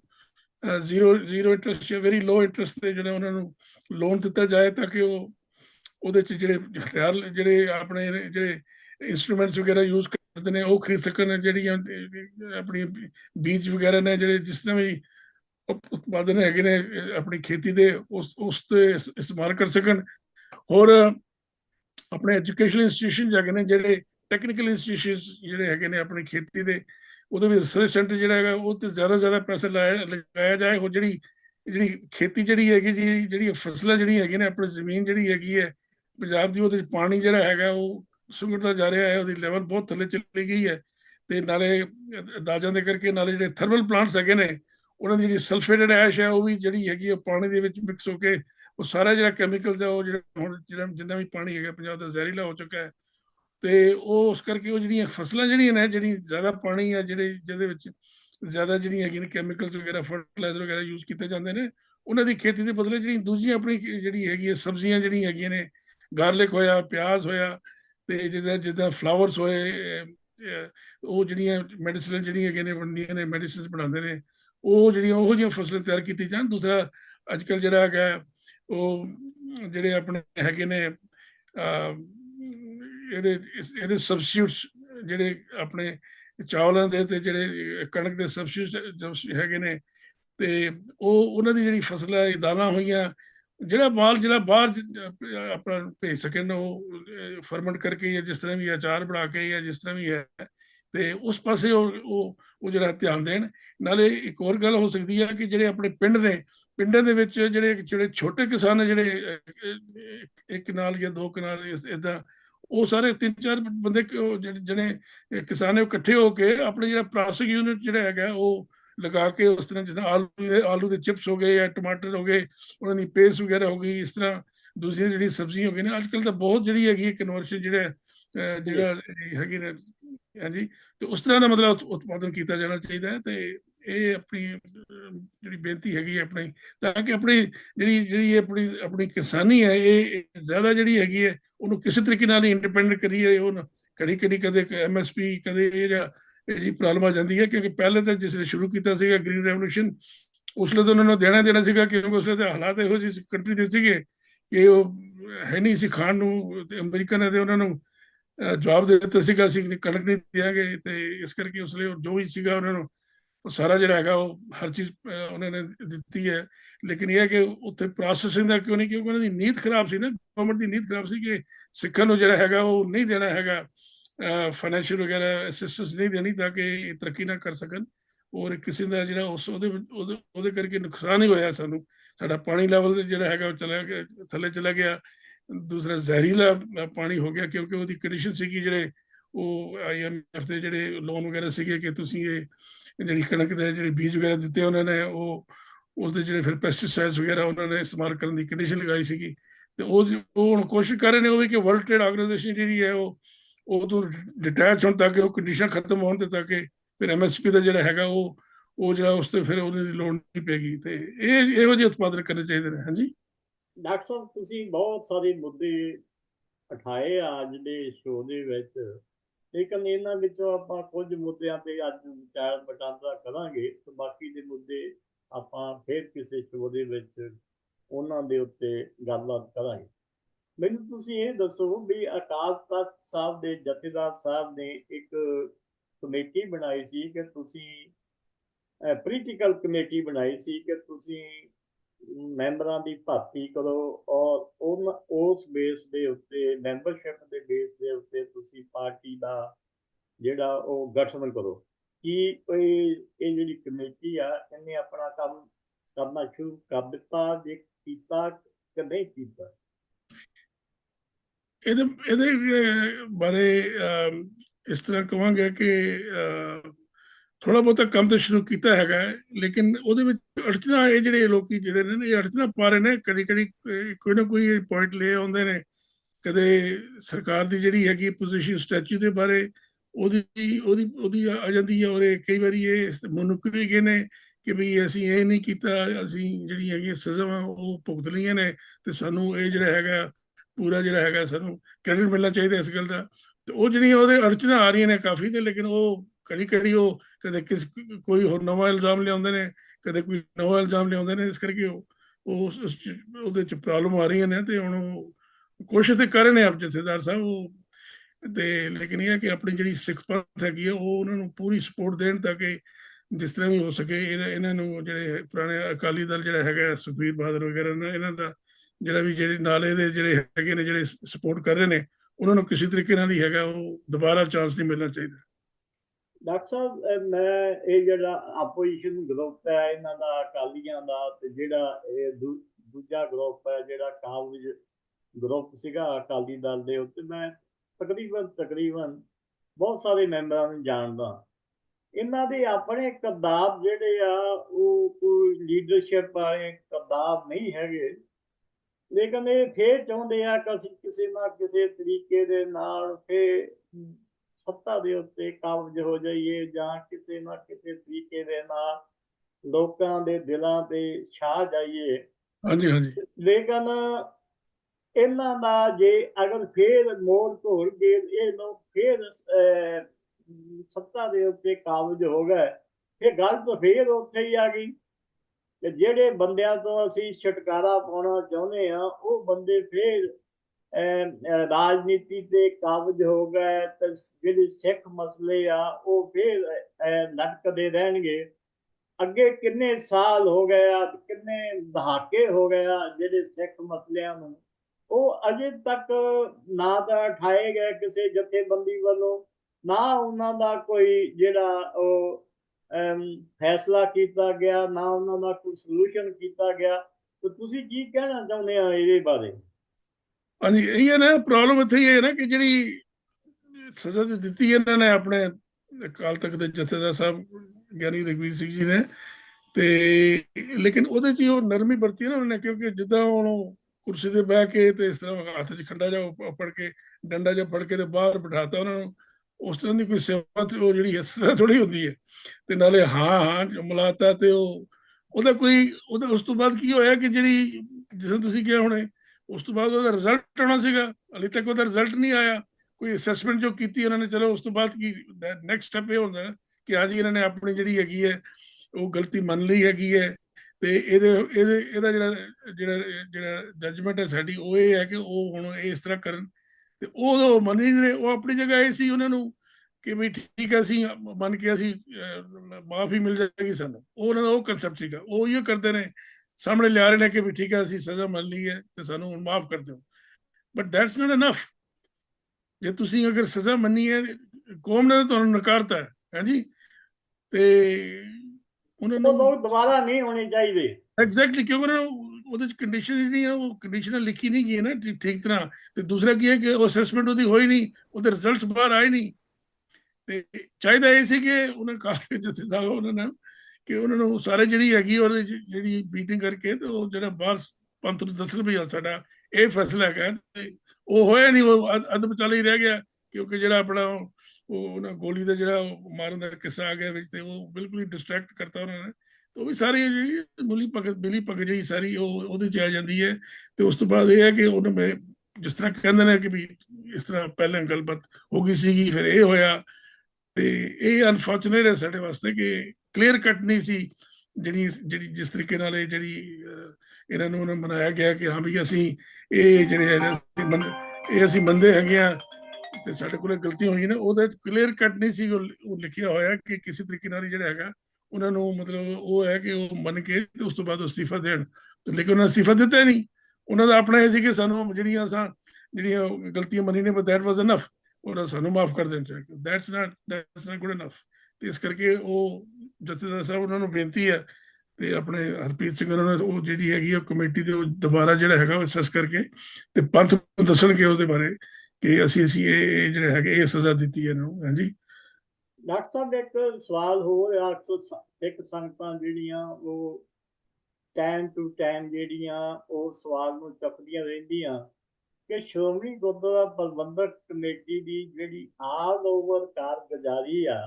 ਜ਼ੀਰੋ ਜ਼ੀਰੋ ਇੰਟਰਸਟ ਜਾਂ ਵੈਰੀ ਲੋ ਇੰਟਰਸਟ ਤੇ ਜਿਹੜਾ ਉਹਨਾਂ ਨੂੰ ਲੋਨ ਦਿੱਤਾ ਜਾਏ ਤਾਂ ਕਿ ਉਹ ਉਹਦੇ ਚ ਜਿਹੜੇ ਹਥਿਆਰ, ਜਿਹੜੇ ਆਪਣੇ ਜਿਹੜੇ ਇਨਸਟਰੂਮੈਂਟਸ ਵਗੈਰਾ ਯੂਜ਼ ਕਰਦੇ ਨੇ, ਉਹ ਖਰੀਦ ਸਕਣ, ਜਿਹੜੀਆਂ ਆਪਣੀ ਬੀਜ ਵਗੈਰਾ ਨੇ, ਜਿਹੜੇ ਜਿਸ ਤਰ੍ਹਾਂ ਵੀ ਉਤਪਾਦਨ ਹੈਗੇ ਨੇ ਆਪਣੀ ਖੇਤੀ ਦੇ, ਉਸ ਉਸ ਤੇ ਇਸਤੇਮਾਲ ਕਰ ਸਕਣ। ਹੋਰ, ਆਪਣੇ ਐਜੂਕੇਸ਼ਨਲ ਇੰਸਟੀਟਿਊਸ਼ਨ ਹੈਗੇ ਨੇ, ਜਿਹੜੇ ਟੈਕਨੀਕਲ ਇੰਸਟੀਟਿਊਸ਼ਨ ਜਿਹੜੇ ਹੈਗੇ ਨੇ ਆਪਣੀ ਖੇਤੀ ਦੇ, ਉਹਦੇ ਵਿੱਚ ਰਿਸਰਚ ਸੈਂਟਰ ਜਿਹੜਾ ਹੈਗਾ, ਉਹ ਤੇ ਜ਼ਿਆਦਾ ਜ਼ਿਆਦਾ ਪੈਸੇ ਲਾਇਆ, ਲਗਾਇਆ ਜਾਏ। ਉਹ ਜਿਹੜੀ ਜਿਹੜੀ ਖੇਤੀ ਜਿਹੜੀ ਹੈਗੀ ਜੀ ਜਿਹੜੀ ਫਸਲਾਂ ਜਿਹੜੀਆਂ ਹੈਗੀਆਂ ਨੇ, ਆਪਣੀ ਜ਼ਮੀਨ ਜਿਹੜੀ ਹੈਗੀ ਹੈ, ਪੰਜਾਬ ਦੀ ਉਹਦੇ ਵਿੱਚ ਪਾਣੀ ਜਿਹੜਾ ਹੈਗਾ, ਉਹ ਸੁੰਗੜਦਾ ਜਾ ਰਿਹਾ ਹੈ, ਉਹਦੀ ਲੈਵਲ ਬਹੁਤ ਥੱਲੇ ਚਲੀ ਗਈ ਹੈ। ਤੇ ਨਾਲੇ, ਦਾਜਾਂ ਦੇ ਕਰਕੇ ਨਾਲੇ ਜਿਹੜੇ ਥਰਮਲ ਪਲਾਂਟਸ ਹੈਗੇ ਨੇ ਉਹਨਾਂ ਦੀ ਜਿਹੜੀ ਸਲਫੇਟਡ ਐਸ਼ ਹੈ, ਉਹ ਵੀ ਜਿਹੜੀ ਹੈਗੀ ਆ ਪਾਣੀ ਦੇ ਵਿੱਚ ਮਿਕਸ ਹੋ ਕੇ, ਉਹ ਸਾਰਾ ਜਿਹੜਾ ਕੈਮੀਕਲਸ ਹੈ ਉਹ ਜਿਹੜਾ ਹੁਣ ਜਿਹੜਾ ਜਿੰਨਾ ਵੀ ਪਾਣੀ ਹੈਗਾ, ਪੰਜਾਬ ਦਾ ਜ਼ਹਿਰੀਲਾ ਹੋ ਚੁੱਕਾ ਹੈ। ਤੇ ਉਹ ਉਸ ਕਰਕੇ ਉਹ ਜਿਹੜੀਆਂ ਫਸਲਾਂ ਜਿਹੜੀਆਂ ਨੇ, ਜਿਹੜੀ ਜ਼ਿਆਦਾ ਪਾਣੀ ਹੈ ਜਿਹੜੇ ਜਿਹਦੇ ਵਿੱਚ ਜ਼ਿਆਦਾ ਜਿਹੜੀਆਂ ਹੈਗੀਆਂ ਨੇ ਕੈਮੀਕਲਸ ਵਗੈਰਾ ਫਰਟੀਲਾਈਜ਼ਰ ਵਗੈਰਾ ਯੂਜ਼ ਕੀਤੇ ਜਾਂਦੇ ਨੇ, ਉਹਨਾਂ ਦੀ ਖੇਤੀ ਦੇ ਬਦਲੇ ਜਿਹੜੀ ਦੂਜੀਆਂ ਆਪਣੀ ਜਿਹੜੀ ਹੈਗੀ ਹੈ ਸਬਜ਼ੀਆਂ ਜਿਹੜੀਆਂ ਹੈਗੀਆਂ ਨੇ ਗਾਰਲਿਕ ਹੋਇਆ, ਪਿਆਜ਼ ਹੋਇਆ, ਤੇ ਜਿੱਦਾਂ ਜਿੱਦਾਂ ਫਲਾਵਰਸ ਹੋਏ ਉਹ ਜਿਹੜੀਆਂ ਮੈਡੀਸਨ ਜਿਹੜੀਆਂ ਹੈਗੀਆਂ ਨੇ ਬਣਦੀਆਂ ਨੇ ਮੈਡੀਸਿਨਸ ਬਣਾਉਂਦੇ ਨੇ ਉਹ ਜਿਹੜੀਆਂ, ਉਹੋ ਜਿਹੀਆਂ ਫਸਲਾਂ ਤਿਆਰ ਕੀਤੀ ਜਾਣ। ਦੂਸਰਾ ਅੱਜ ਕੱਲ ਜਿਹੜਾ ਹੈਗਾ, ਉਹ ਜਿਹੜੇ ਆਪਣੇ ਹੈਗੇ ਨੇ ਇਹਦੇ ਇਹਦੇ ਸਬਸਟੀਟਿਊਟਸ ਜਿਹੜੇ ਆਪਣੇ ਚਾਵਲਾਂ ਦੇ ਤੇ ਜਿਹੜੇ ਕਣਕ ਦੇ ਸਬਸਟੀਟਿਊਟ ਹੈਗੇ ਨੇ ਤੇ ਉਹ, ਉਹਨਾਂ ਦੀ ਜਿਹੜੀ ਫਸਲਾਂ ਹੈ ਦਾਲਾਂ ਹੋਈਆਂ। ਜਿਹੜਾ ਮਾਲ, ਜਿਹੜਾ ਬਾਹਰ ਆਪਣਾ ਭੇਜ ਸਕਣ, ਉਹ ਫਰਮੈਂਟ ਕਰਕੇ ਜਾਂ ਜਿਸ ਤਰ੍ਹਾਂ ਵੀ ਅਚਾਰ ਬਣਾ ਕੇ ਜਾਂ ਜਿਸ ਤਰ੍ਹਾਂ ਵੀ ਹੈ ਤੇ ਉਸ ਪਾਸੇ ਉਹ ਉਹ ਜਿਹੜਾ ਧਿਆਨ ਦੇਣ। ਨਾਲੇ ਇੱਕ ਹੋਰ ਗੱਲ ਹੋ ਸਕਦੀ ਹੈ ਕਿ ਜਿਹੜੇ ਆਪਣੇ ਪਿੰਡ ਨੇ ਪਿੰਡਾਂ ਦੇ ਵਿੱਚ ਜਿਹੜੇ ਜਿਹੜੇ ਛੋਟੇ ਕਿਸਾਨ ਜਿਹੜੇ ਅਹ, ਇੱਕ ਨਾਲ ਜਾਂ ਦੋ ਕਨਾਲ ਇਦਾਂ ਉਹ ਸਾਰੇ ਤਿੰਨ ਚਾਰ ਬੰਦੇ ਜਿਹੜੇ ਕਿਸਾਨ ਇਕੱਠੇ ਹੋ ਕੇ ਆਪਣੇ ਜਿਹੜਾ ਪਲਾਸਟਿਕ ਯੂਨਿਟ ਜਿਹੜਾ ਹੈਗਾ ਉਹ ਲਗਾ ਕੇ ਉਸ ਤਰ੍ਹਾਂ ਜਿੱਦਾਂ ਆਲੂ ਦੇ ਆਲੂ ਦੇ ਚਿਪਸ ਹੋ ਗਏ ਜਾਂ ਟਮਾਟਰ ਹੋ ਗਏ ਉਹਨਾਂ ਦੀ ਪੇਸਟ ਵਗੈਰਾ ਹੋ ਗਈ ਇਸ ਤਰ੍ਹਾਂ ਦੂਸਰੀਆਂ ਜਿਹੜੀ ਸਬਜ਼ੀਆਂ ਹੋ ਗਈਆਂ ਨੇ। ਅੱਜ ਕੱਲ ਤਾਂ ਬਹੁਤ ਜਿਹੜੀ ਹੈਗੀ ਕਨਵਰਸ਼ਨ ਜਿਹੜਾ ਜਿਹੜਾ ਇਹ ਹੈਗੀ ਨੇ ਹਾਂਜੀ? ਤੇ ਉਸ ਤਰ੍ਹਾਂ ਦਾ ਮਤਲਬ ਉਤਪਾਦਨ ਕੀਤਾ ਜਾਣਾ ਚਾਹੀਦਾ ਹੈ ਤੇ ਇਹ ਆਪਣੀ, ਜਿਹੜੀ ਬੇਨਤੀ ਹੈਗੀ ਹੈ ਆਪਣੀ, ਤਾਂ ਕਿ ਆਪਣੀ ਜਿਹੜੀ ਜਿਹੜੀ ਆਪਣੀ ਆਪਣੀ ਕਿਸਾਨੀ ਹੈ, ਇਹ ਜ਼ਿਆਦਾ ਜਿਹੜੀ ਹੈਗੀ ਹੈ, ਉਹਨੂੰ ਕਿਸੇ ਤਰੀਕੇ ਨਾਲ ਇੰਡੀਪੈਂਡੈਂਟ ਕਰੀਏ, ਉਹ ਕੜੀ ਕਦੀ ਕਦੇ ਐਮਐਸਪੀ ਕਦੇ ਇਹ ਜਾਂ ਇਹ ਜੀ ਪ੍ਰੋਬਲਮ ਆ ਜਾਂਦੀ ਹੈ, ਕਿਉਂਕਿ ਪਹਿਲੇ ਤਾਂ ਜਿਸ ਨੇ ਸ਼ੁਰੂ ਕੀਤਾ ਸੀਗਾ ਗ੍ਰੀਨ ਰੈਵੋਲੂਸ਼ਨ ਉਸਲੇ ਤਾਂ ਉਹਨਾਂ ਨੂੰ ਦੇਣਾ ਦੇਣਾ ਸੀਗਾ, ਕਿਉਂਕਿ ਉਸਲੇ ਤਾਂ ਹਾਲਾਤ ਇਹੋ ਜਿਹੇ ਕੰਟਰੀ ਦੇ ਸੀਗੇ, ਕਿ ਉਹ ਹੈ ਨਹੀਂ ਸੀ ਖਾਣ ਨੂੰ, ਤੇ ਅਮਰੀਕਾ ਨੇ ਤੇ ਉਹਨਾਂ ਨੂੰ ਜਵਾਬ ਦੇ ਦਿੱਤਾ ਸੀਗਾ, ਅਸੀਂ ਕਣਕ ਨਹੀਂ ਦਿਆਂਗੇ ਤੇ ਇਸ ਕਰਕੇ ਉਸਲੇ ਉਹ ਜੋ ਵੀ ਸੀਗਾ ਉਹਨਾਂ ਨੂੰ, ਉਹ ਸਾਰਾ ਜਿਹੜਾ ਹੈਗਾ ਉਹ ਹਰ ਚੀਜ਼ ਉਹਨਾਂ ਨੇ ਦਿੱਤੀ ਹੈ। ਲੇਕਿਨ ਇਹ ਹੈ ਕਿ ਉੱਥੇ ਪ੍ਰੋਸੈਸਿੰਗ ਦਾ ਕਿਉਂ ਨਹੀਂ, ਕਿਉਂਕਿ ਉਹਨਾਂ ਦੀ ਨੀਤ ਖਰਾਬ ਸੀ ਨਾ ਗਵਰਨਮੈਂਟ ਦੀ ਨੀਤ ਖਰਾਬ ਸੀ ਕਿ ਸਿੱਖਾਂ ਨੂੰ ਜਿਹੜਾ ਹੈਗਾ ਉਹ ਨਹੀਂ ਦੇਣਾ ਹੈਗਾ ਫਾਈਨੈਂਸ਼ੀਅਲ ਵਗੈਰਾ ਅਸਿਸਟੈਂਸ ਨਹੀਂ ਦੇਣੀ ਤਾਂ ਕਿ ਇਹ ਤਰੱਕੀ ਨਾ ਕਰ ਸਕਣ। ਔਰ ਕਿਸੇ ਦਾ ਜਿਹੜਾ ਉਸ, ਉਹਦੇ ਉਹਦੇ ਉਹਦੇ ਕਰਕੇ ਨੁਕਸਾਨ ਹੀ ਹੋਇਆ ਸਾਨੂੰ। ਸਾਡਾ ਪਾਣੀ ਲੈਵਲ ਜਿਹੜਾ ਹੈਗਾ ਉਹ ਚਲਾ ਗਿਆ, ਥੱਲੇ ਚਲਾ ਗਿਆ। ਦੂਸਰਾ ਜ਼ਹਿਰੀਲਾ ਪਾਣੀ ਹੋ ਗਿਆ ਕਿਉਂਕਿ ਉਹਦੀ ਕੰਡੀਸ਼ਨ ਸੀਗੀ ਜਿਹੜੇ ਉਹ ਆਈਐਮਐਫ ਦੇ ਜਿਹੜੇ ਲੋਨ ਵਗੈਰਾ ਸੀਗੇ ਕਿ ਤੁਸੀਂ ਇਹ ਜਿਹੜੀ ਕਣਕ ਦੇ ਜਿਹੜੇ ਬੀਜ ਵਗੈਰਾ ਦਿੱਤੇ ਉਹਨਾਂ ਨੇ, ਉਹ ਉਸਦੇ ਜਿਹੜੇ ਫਿਰ ਪੈਸਟੀਸਾਈਡਸ ਵਗੈਰਾ ਉਹਨਾਂ ਨੇ ਇਸਤੇਮਾਲ ਕਰਨ ਦੀ ਕੰਡੀਸ਼ਨ ਲਗਾਈ ਸੀਗੀ। ਤੇ ਉਹ ਉਹ ਹੁਣ ਕੋਸ਼ਿਸ਼ ਕਰ ਰਹੇ ਨੇ ਉਹ ਵੀ ਕਿ ਵਰਲਡ ਟ੍ਰੇਡ ਆਰਗੇਨਾਈਜੇਸ਼ਨ ਜਿਹੜੀ ਹੈ ਉਹ ਉਹ ਤੋਂ ਡਿਟੈਚ ਹੋਣ ਤਾਂ ਕਿ ਉਹ ਕੰਡੀਸ਼ਨ ਖਤਮ ਹੋਣ ਤੇ ਤਾਂ ਕਿ ਫਿਰ ਐਮਐਸਪੀ ਦਾ ਜਿਹੜਾ ਹੈਗਾ ਉਹ ਉਹ ਜਿਹੜਾ ਉਸ ਤੇ ਫਿਰ ਉਹਦੀ ਲੋੜ ਨਹੀਂ ਪੈਗੀ ਤੇ ਇਹ, ਇਹੋ ਜਿਹੇ ਉਤਪਾਦਨ ਕਰਨੇ ਚਾਹੀਦੇ ਨੇ। ਹਾਂਜੀ? ਡਾਕਟਰ ਸਾਹਿਬ, ਤੁਸੀਂ ਬਹੁਤ ਸਾਰੇ ਮੁੱਦੇ ਉਠਾਏ ਆ ਅੱਜ ਦੇ ਸ਼ੋਅ ਦੇ ਵਿੱਚ। ਲੇਕਿਨ ਇਹਨਾਂ ਵਿੱਚੋਂ ਆਪਾਂ ਕੁਝ ਮੁੱਦਿਆਂ ਤੇ ਅੱਜ ਵਿਚਾਰ ਵਟਾਂਦਰਾ ਕਰਾਂਗੇ ਤੇ ਬਾਕੀ ਦੇ ਮੁੱਦੇ ਆਪਾਂ ਫਿਰ ਕਿਸੇ ਸ਼ੋਅ ਦੇ ਵਿੱਚ ਉਹਨਾਂ ਦੇ ਉੱਤੇ ਗੱਲਬਾਤ ਕਰਾਂਗੇ। ਮੈਨੂੰ ਤੁਸੀਂ ਇਹ ਦੱਸੋ ਵੀ ਅਕਾਲ ਤਖਤ ਸਾਹਿਬ ਦੇ ਜਥੇਦਾਰ ਸਾਹਿਬ ਨੇ ਇੱਕ ਕਮੇਟੀ ਬਣਾਈ ਸੀ ਕਿ ਤੁਸੀਂ ਪੋਲੀਟੀਕਲ ਕਮੇਟੀ ਬਣਾਈ ਸੀ ਕਿ ਤੁਸੀਂ ਮੈਂਬਰਾਂ ਦੀ ਭਰਤੀ ਕਰੋ, ਔਰ ਉਨ ਉਸ ਬੇਸ ਦੇ ਉੱਤੇ ਮੈਂਬਰਸ਼ਿਪ ਦੇ ਬੇਸ ਦੇ ਉੱਤੇ ਤੁਸੀਂ ਪਾਰਟੀ ਦਾ ਜਿਹੜਾ ਉਹ ਗਠਨ ਕਰੋ। ਕੀ ਕੋਈ ਇਹ ਜਿਹੜੀ ਕਮੇਟੀ ਆ, ਇਹਨੇ ਆਪਣਾ ਕੰਮ ਕਰਨਾ ਸ਼ੁਰੂ ਕਰ ਦਿੱਤਾ, ਜੇ ਕੀਤਾ ਕਿ ਨਹੀਂ ਕੀਤਾ? ਇਹਦੇ ਇਹਦੇ ਬਾਰੇ ਇਸ ਤਰ੍ਹਾਂ ਕਵਾਂਗੇ ਕਿ ਥੋੜਾ ਬਹੁਤਾ ਕੰਮ ਤਾਂ ਸ਼ੁਰੂ ਕੀਤਾ ਹੈਗਾ ਲੇਕਿਨ ਉਹਦੇ ਵਿੱਚ ਅੜਚਨਾ ਇਹ ਜਿਹੜੇ ਲੋਕੀ ਜਿਹੜੇ ਨੇ, ਇਹ ਅੜਚਨਾ ਪਾ ਰਹੇ ਨੇ ਕਦੀ ਕਦੀ ਕੋਈ ਨਾ ਕੋਈ ਪੁਆਇੰਟ ਲੈ ਆਉਂਦੇ ਨੇ। ਕਦੇ ਸਰਕਾਰ ਦੀ ਜਿਹੜੀ ਹੈਗੀ ਪੋਜੀਸ਼ਨ ਸਟੈਚੂ ਦੇ ਬਾਰੇ ਉਹਦੀ ਉਹਦੀ ਉਹਦੀ ਆ ਜਾਂਦੀ ਹੈ ਔਰ ਇਹ ਕਈ ਵਾਰੀ ਇਹ ਮਨੁੱਖ ਵੀ ਗਏ ਨੇ ਕਿ ਵੀ ਅਸੀਂ ਇਹ ਨਹੀਂ ਕੀਤਾ, ਅਸੀਂ ਜਿਹੜੀ ਹੈਗੀ ਸਜ਼ਾਵਾਂ ਉਹ ਭੁਗਤ ਲਈਆਂ ਨੇ ਤੇ ਸਾਨੂੰ ਇਹ ਜਿਹੜਾ ਹੈਗਾ, ਪੂਰਾ ਜਿਹੜਾ ਹੈਗਾ ਸਾਨੂੰ ਕ੍ਰੈਡਿਟ ਮਿਲਣਾ ਚਾਹੀਦਾ ਇਸ ਗੱਲ ਦਾ। ਤੇ ਉਹ ਜਿਹੜੀਆਂ ਉਹਦੇ ਅੜਚਨਾ ਆ ਰਹੀਆਂ ਨੇ ਕਾਫੀ ਤੇ ਲੇਕਿਨ ਉਹ ਕਦੀ ਕਦੀ ਉਹ ਕਦੇ ਕਿਸ ਕੋਈ ਹੋਰ ਨਵਾਂ ਇਲਜ਼ਾਮ ਲਿਆਉਂਦੇ ਨੇ, ਕਦੇ ਕੋਈ ਨਵਾਂ ਇਲਜ਼ਾਮ ਲਿਆਉਂਦੇ ਨੇ, ਇਸ ਕਰਕੇ ਉਹ ਉਹਦੇ ਚ ਪ੍ਰੋਬਲਮ ਆ ਰਹੀਆਂ ਨੇ ਤੇ ਹੁਣ ਉਹ ਕੋਸ਼ਿਸ਼ ਤੇ ਕਰ ਰਹੇ ਨੇ ਆਪ ਜਥੇਦਾਰ ਸਾਹਿਬ ਉਹ। ਤੇ ਲੇਕਿਨ ਇਹ ਹੈ ਕਿ ਆਪਣੀ ਜਿਹੜੀ ਸਿੱਖ ਪੰਥ ਹੈਗੀ ਆ, ਉਹ ਉਹਨਾਂ ਨੂੰ ਪੂਰੀ ਸਪੋਰਟ ਦੇਣ ਤਾਂ ਕਿ ਜਿਸ ਤਰ੍ਹਾਂ ਵੀ ਹੋ ਸਕੇ ਇਹਨਾਂ ਇਹਨਾਂ ਨੂੰ ਜਿਹੜੇ ਪੁਰਾਣੇ ਅਕਾਲੀ ਦਲ ਜਿਹੜਾ ਹੈਗਾ, ਸੁਖਬੀਰ ਬਾਦਲ ਵਗੈਰਾ ਇਹਨਾਂ ਦਾ ਜਿਹੜਾ ਵੀ ਜਿਹੜੇ ਨਾਲੇ ਦੇ ਜਿਹੜੇ ਹੈਗੇ ਨੇ, ਜਿਹੜੇ ਸਪੋਰਟ ਕਰ ਰਹੇ ਨੇ, ਉਹਨਾਂ ਨੂੰ ਕਿਸੇ ਤਰੀਕੇ ਨਾਲ ਹੀ ਹੈਗਾ, ਉਹ ਦੁਬਾਰਾ ਚਾਂਸ ਨਹੀਂ ਮਿਲਣਾ ਚਾਹੀਦਾ। ਡਾਕਟਰ ਸਾਹਿਬ ਮੈਂ ਇਹ ਜਿਹੜਾ ਆਪੋਜੀਸ਼ਨ ਗਰੁੱਪ ਹੈ, ਇਹਨਾਂ ਦਾ, ਅਕਾਲੀਆਂ ਦਾ ਤੇ ਜਿਹੜਾ ਇਹ ਦੂਜਾ ਗਰੁੱਪ ਹੈ, ਜਿਹੜਾ ਕਾਂਗਰਸ ਗਰੁੱਪ ਸੀਗਾ, ਅਕਾਲੀ ਦਲ ਦੇ ਉੱਤੇ, ਮੈਂ ਤਕਰੀਬਨ ਤਕਰੀਬਨ ਬਹੁਤ ਸਾਰੇ ਮੈਂਬਰਾਂ ਨੂੰ ਜਾਣਦਾ। ਇਹਨਾਂ ਦੇ ਆਪਣੇ ਕਰਦਾਰ ਜਿਹੜੇ ਆ, ਉਹ ਕੋਈ ਲੀਡਰਸ਼ਿਪ ਵਾਲੇ ਕਰਦਾਰ ਨਹੀਂ ਹੈਗੇ। ਲੇਕਿਨ ਇਹ ਫੇਰ ਚਾਹੁੰਦੇ ਆ ਕਿ ਅਸੀਂ ਕਿਸੇ ਨਾ ਕਿਸੇ ਤਰੀਕੇ ਦੇ ਨਾਲ ਫੇਰ ਸੱਤਾ ਦੇ ਉੱਤੇ ਕਾਬਜ ਹੋ ਜਾਈਏ ਜਾਂ ਕਿਸੇ ਨਾ ਕਿਸੇ ਤਰੀਕੇ ਦੇ ਨਾਲ ਲੋਕਾਂ ਦੇ ਦਿਲਾਂ ਤੇ ਛਾ ਜਾਈਏ। ਹਾਂਜੀ ਹਾਂਜੀ। ਲੇਕਿਨ ਇਹਨਾਂ ਦਾ ਜੇ ਅਗਰ ਫੇਰ ਮੋੜ ਘੋਲ ਕੇ ਇਹ ਲੋਕ ਫੇਰ ਸੱਤਾ ਦੇ ਉੱਤੇ ਕਾਬਜ ਹੋ ਗਏ ਇਹ ਗੱਲ ਤਾਂ ਫੇਰ ਉੱਥੇ ਹੀ ਆ ਗਈ। ਕਿ ਜਿਹੜੇ ਬੰਦਿਆਂ ਤੋਂ ਅਸੀਂ ਛੁਟਕਾਰਾ ਪਾਉਣਾ ਚਾਹੁੰਦੇ ਆ ਉਹ ਬੰਦੇ ਫੇਰ ਰਾਜਨੀਤੀ ਤੇ ਕਾਬਜ ਹੋ ਗਏ ਤਾਂ ਜਿਹੜੇ ਸਿੱਖ ਮਸਲੇ ਆ ਉਹ ਫੇਰ ਅਹ, ਲਟਕਦੇ ਰਹਿਣਗੇ। ਅੱਗੇ ਕਿੰਨੇ ਸਾਲ ਹੋ ਗਏ ਆ ਕਿੰਨੇ ਦਹਾਕੇ ਹੋ ਗਏ ਆ ਜਿਹੜੇ ਸਿੱਖ ਮਸਲਿਆਂ ਨੂੰ ਉਹ ਅਜੇ ਤੱਕ ਨਾ ਤਾਂ ਉਠਾਏ ਗਏ ਕਿਸੇ ਜਥੇਬੰਦੀ ਵੱਲੋਂ ਨਾ ਉਹਨਾਂ ਦਾ ਕੋਈ ਜਿਹੜਾ ਉਹ ਫੈਸਲਾ ਕੀਤਾ ਗਿਆ ਨਾ ਉਹਨਾਂ ਦਾ ਕੋਈ ਸੋਲੂਸ਼ਨ ਕੀਤਾ ਗਿਆ। ਤਾਂ ਤੁਸੀਂ ਕੀ ਕਹਿਣਾ ਚਾਹੁੰਦੇ ਹੋ ਇਹਦੇ ਬਾਰੇ? ਹਾਂਜੀ, ਇਹ ਹੈ ਨਾ ਪ੍ਰੋਬਲਮ ਇੱਥੇ ਹੀ ਹੈ ਨਾ ਕਿ ਜਿਹੜੀ ਸਜ਼ਾ ਤੇ ਦਿੱਤੀ ਇਹਨਾਂ ਨੇ ਆਪਣੇ ਅਕਾਲ ਤਖਤ ਦੇ ਜਥੇਦਾਰ ਸਾਹਿਬ, ਗਿਆਨੀ ਰਘਵੀਰ ਸਿੰਘ ਜੀ ਨੇ। ਤੇ ਲੇਕਿਨ ਉਹਦੇ 'ਚ ਹੀ ਉਹ ਨਰਮੀ ਵਰਤੀ ਨਾ ਉਹਨਾਂ ਨੇ ਕਿਉਂਕਿ ਜਿੱਦਾਂ ਉਹ ਕੁਰਸੀ ਤੇ ਬਹਿ ਕੇ ਤੇ ਇਸ ਤਰ੍ਹਾਂ ਹੱਥ 'ਚ ਖੰਡਾ ਜਾ ਫੜ ਕੇ, ਡੰਡਾ ਜਾ ਫੜ ਕੇ ਤੇ ਬਾਹਰ ਬਿਠਾਤਾ ਉਹਨਾਂ ਨੂੰ, ਉਸ ਤਰ੍ਹਾਂ ਦੀ ਕੋਈ ਸੇਵਾ ਤੇ ਉਹ ਜਿਹੜੀ ਇਸ ਥੋੜੀ ਹੁੰਦੀ ਹੈ। ਤੇ ਨਾਲੇ ਹਾਂ ਹਾਂ ਮਲਾਤਾ ਤੇ ਉਹ, ਉਹਦਾ ਕੋਈ, ਉਹਦਾ ਉਸ ਤੋਂ ਬਾਅਦ ਕੀ ਹੋਇਆ ਕਿ ਜਿਹੜੀ, ਜਿਸ ਤੁਸੀਂ ਕਿਹਾ ਹੁਣੇ ਉਸ ਤੋਂ ਬਾਅਦ ਉਹਦਾ ਰਿਜ਼ਲਟ ਆਉਣਾ ਸੀਗਾ। ਹਲੇ ਤੱਕ ਉਹਦਾ ਰਿਜ਼ਲਟ ਨਹੀਂ ਆਇਆ। ਕੋਈ ਅਸੈਸਮੈਂਟ ਜੋ ਕੀਤੀ ਉਹਨਾਂ ਨੇ, ਚਲੋ ਉਸ ਤੋਂ ਬਾਅਦ ਕੀ ਨੈਕਸਟ ਸਟੈਪ ਇਹ ਹੁੰਦਾ ਕਿ ਹਾਂਜੀ ਇਹਨਾਂ ਨੇ ਆਪਣੀ ਜਿਹੜੀ ਹੈਗੀ ਹੈ, ਉਹ ਗਲਤੀ ਮੰਨ ਲਈ ਹੈਗੀ ਹੈ ਤੇ ਇਹਦੇ ਇਹਦੇ, ਇਹਦਾ ਜਿਹੜਾ ਜਿਹੜਾ ਜਿਹੜਾ ਜੱਜਮੈਂਟ ਹੈ ਸਾਡੀ, ਉਹ ਇਹ ਹੈ ਕਿ ਉਹ ਹੁਣ ਇਸ ਤਰ੍ਹਾਂ ਕਰਨ। ਤੇ ਉਹ ਉਹ ਮੰਨੀ ਨੇ ਉਹ ਆਪਣੀ ਜਗ੍ਹਾ ਇਹ ਸੀ ਉਹਨਾਂ ਨੂੰ ਕਿ ਵੀ ਠੀਕ ਹੈ, ਅਸੀਂ ਮੰਨ ਕੇ ਅਸੀਂ ਮਾਫੀ ਮਿਲ ਜਾਏਗੀ ਸਾਨੂੰ। ਉਹਨਾਂ ਦਾ ਉਹ ਕਨਸੈਪਟ ਸੀਗਾ। ਉਹ ਇਹ ਕਰਦੇ ਨੇ ਸਾਹਮਣੇ ਲਿਆ ਰਹੇ ਨੇ ਕਿ ਵੀ ਠੀਕ ਹੈ ਅਸੀਂ ਸਜ਼ਾ ਮੰਨ ਲਈ ਹੈ ਤੇ ਸਾਨੂੰ ਹੁਣ ਮਾਫ ਕਰ ਦਿਓ। ਬਟ ਦੈਟਸ ਨਾਟ ਇਨਫ ਜੇ ਤੁਸੀਂ ਅਗਰ ਸਜ਼ਾ ਮੰਨੀ ਹੈ ਕੌਮ ਨੇ ਤੁਹਾਨੂੰ ਨਕਾਰਤਾ ਹੈ ਹਾਂਜੀ ਤੇ ਉਹਨਾਂ ਉਹ ਨੂੰ ਲੋਕ ਦੁਬਾਰਾ ਨਹੀਂ ਹੋਣੇ ਚਾਹੀਦੇ। ਐਗਜ਼ੈਕਟਲੀ ਕਿਉਂਕਿ ਉਹਦੇ ਚ ਕੰਡੀਸ਼ਨ ਹੈ ਉਹ ਕੰਡੀਸ਼ਨਲ ਲਿਖੀ ਨਹੀਂ ਗਈ ਨਾ ਠੀਕ- ਤਰ੍ਹਾਂ। ਤੇ ਦੂਸਰਾ ਕੀ ਹੈ ਕਿ ਉਹ ਅਸੈਸਮੈਂਟ ਉਹਦੀ ਹੋਈ ਨਹੀਂ ਉਹਦੇ ਰਿਜ਼ਲਟਸ ਬਾਹਰ ਆਏ ਨਹੀਂ। ਤੇ ਚਾਹੀਦਾ ਇਹ ਸੀ ਕਿ ਉਹਨਾਂ ਕਹਾ ਕਿ ਜਿੱਥੇ ਸਾਹਿਬ ਉਹਨਾਂ ਨੇ ਕਿ ਉਹਨਾਂ ਨੂੰ ਸਾਰੇ ਜਿਹੜੀ ਹੈਗੀ ਉਹਦੇ ਜਿਹੜੀ ਮੀਟਿੰਗ ਕਰਕੇ ਤੇ ਉਹ ਜਿਹੜਾ ਬਾਹਰ ਪੰਥ ਨੂੰ ਦੱਸਣ ਵੀ ਆ ਸਾਡਾ ਇਹ ਫੈਸਲਾ ਹੈਗਾ ਤੇ ਉਹ ਹੋਇਆ ਨਹੀਂ, ਉਹ ਅੱਧ- ਵਿਚਾਲੇ ਹੀ ਰਹਿ ਗਿਆ ਕਿਉਂਕਿ ਜਿਹੜਾ ਆਪਣਾ ਉਹ ਉਹਨਾਂ ਗੋਲੀ ਦਾ ਜਿਹੜਾ ਮਾਰਨ ਦਾ ਕਿੱਸਾ ਆ ਗਿਆ ਵਿੱਚ ਤੇ ਉਹ ਬਿਲਕੁਲ ਹੀ ਡਿਸਟਰੈਕਟ ਕਰਤਾ ਉਹਨਾਂ ਨੇ ਤੇ ਉਹ ਵੀ ਸਾਰੀ ਜਿਹੜੀ ਮੁਲੀ ਭਗਤ, ਬਿਲੀ ਭਗਤ ਜਿਹੀ ਸਾਰੀ ਉਹ, ਉਹਦੇ ਚ ਆ ਜਾਂਦੀ ਹੈ ਤੇ ਉਸ ਤੋਂ ਬਾਅਦ ਇਹ ਹੈ ਕਿ ਉਹਨਾਂ ਮੈਂ ਜਿਸ ਤਰ੍ਹਾਂ ਕਹਿੰਦੇ ਨੇ ਕਿ ਵੀ ਇਸ ਤਰ੍ਹਾਂ ਪਹਿਲਾਂ ਗੱਲਬਾਤ ਹੋ ਗਈ ਸੀਗੀ, ਫਿਰ ਇਹ ਹੋਇਆ ਤੇ ਇਹ ਅਨਫੋਰਚੂਨੇਟ ਹੈ ਸਾਡੇ ਵਾਸਤੇ ਕਿ ਕਲੀਅਰ ਕੱਟ ਨਹੀਂ ਸੀ ਜਿਹੜੀ ਜਿਹੜੀ ਜਿਸ ਤਰੀਕੇ ਨਾਲ ਇਹ ਜਿਹੜੀ ਇਹਨਾਂ ਨੂੰ ਉਹਨਾਂ ਬਣਾਇਆ ਗਿਆ ਕਿ ਹਾਂ ਵੀ ਅਸੀਂ ਇਹ ਜਿਹੜੇ ਹੈ ਇਹ ਅਸੀਂ ਬੰਦੇ ਹੈਗੇ ਆ ਤੇ ਸਾਡੇ ਕੋਲ ਗਲਤੀ ਹੋਈ ਨਾ, ਉਹਦਾ ਕਲੀਅਰ ਕੱਟ ਨਹੀਂ ਸੀ, ਉਹ ਲਿਖਿਆ ਹੋਇਆ ਕਿ ਕਿਸੇ ਤਰੀਕੇ ਨਾਲ ਜਿਹੜਾ ਹੈਗਾ, ਉਹਨਾਂ ਨੂੰ ਮਤਲਬ ਉਹ ਹੈ ਕਿ ਉਹ ਮੰਨ ਕੇ ਉਸ ਤੋਂ ਬਾਅਦ ਅਸਤੀਫਾ ਦੇਣ। ਤੇ ਲੇਕਿਨ ਉਹਨਾਂ ਅਸਤੀਫਾ ਦਿੱਤਾ ਹੀ ਨਹੀਂ। ਉਹਨਾਂ ਦਾ ਆਪਣਾ ਇਹ ਸੀ ਕਿ ਸਾਨੂੰ ਜਿਹੜੀਆਂ ਅਸਾਂ, ਜਿਹੜੀਆਂ ਗਲਤੀਆਂ ਮੰਨੀ ਨੇ ਬਟ ਦੈਟ ਵਾਸ ਅਨਫ ਉਹਨਾਂ ਸਾਨੂੰ ਮਾਫ ਕਰ ਦੇਣਾ ਚਾਹੀਦਾ that's not that's not good enough ਤੇ ਇਸ ਕਰਕੇ ਉਹ ਜਥੇਦਾਰ ਸਾਹਿਬ ਉਹਨਾਂ ਨੂੰ ਬੇਨਤੀ ਹੈ ਤੇ ਆਪਣੇ ਹਰਪ੍ਰੀਤ ਸਿੰਘ ਉਹਨਾਂ ਨੂੰ ਉਹ ਜਿਹੜੀ ਹੈਗੀ ਆ ਕਮੇਟੀ ਦੇ ਉਹ ਦੁਬਾਰਾ ਜਿਹੜਾ ਹੈਗਾ ਉਹ ਅਸੈਸ ਕਰਕੇ ਤੇ ਪੰਥ ਨੂੰ ਦੱਸਣਗੇ ਉਹਦੇ ਬਾਰੇ ਕਿ ਅਸੀਂ ਅਸੀਂ ਇਹ ਇਹ ਜਿਹੜੇ ਇਹ ਸਜ਼ਾ ਦਿੱਤੀ ਹੈ ਇਹਨਾਂ ਨੂੰ ਹਾਂਜੀ ਡਾਕਟਰ ਸਾਹਿਬ ਇੱਕ ਸਵਾਲ ਹੋ ਰਿਹਾ ਅਕਸਰ ਸ- ਸੰਗਤਾਂ ਜਿਹੜੀਆਂ ਉਹ ਟਾਈਮ ਟੂ ਟਾਈਮ ਜਿਹੜੀਆਂ ਉਹ ਸਵਾਲ ਨੂੰ ਚੱਕਦੀਆਂ ਰਹਿੰਦੀਆਂ ਕਿ ਸ਼੍ਰੋਮਣੀ ਗੁਰਦੁਆਰਾ ਪ੍ਰਬੰਧਕ ਕਮੇਟੀ ਦੀ ਜਿਹੜੀ ਆਲ ਓਵਰ ਕਾਰਗੁਜ਼ਾਰੀ ਆ,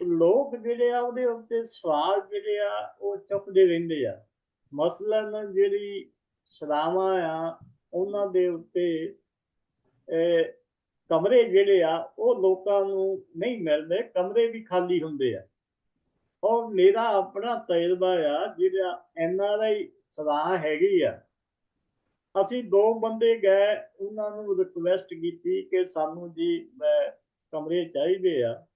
ਲੋਕ ਜਿਹੜੇ ਆ ਉਹਦੇ ਉੱਤੇ ਸਵਾਲ ਜਿਹੜੇ ਆ ਉਹ ਚੁੱਕਦੇ ਰਹਿੰਦੇ ਆ। ਮਸਲਨ ਜਿਹੜੀ ਸਲਾਮਾਂ ਆ, ਉਹਨਾਂ ਦੇ ਉੱਤੇ ਕਮਰੇ ਜਿਹੜੇ ਆ, ਉਹ ਲੋਕਾਂ ਨੂੰ ਨਹੀਂ ਮਿਲਦੇ, ਕਮਰੇ ਵੀ ਖਾਲੀ ਹੁੰਦੇ ਆ। ਔਰ ਮੇਰਾ ਆਪਣਾ ਤਜਰਬਾ ਆ, ਜਿਹੜਾ ਐਨ ਆਰ ਆਈ ਸਲਾਹ ਹੈਗੀ ਆ ਅਸੀਂ ਦੋ ਬੰਦੇ ਗਏ ਉਹਨਾਂ ਨੂੰ ਰਿਕੁਐਸਟ ਕੀਤੀ ਕਿ ਸਾਨੂੰ ਜੀ ਅਹ, ਕਮਰੇ ਚਾਹੀਦੇ ਆ।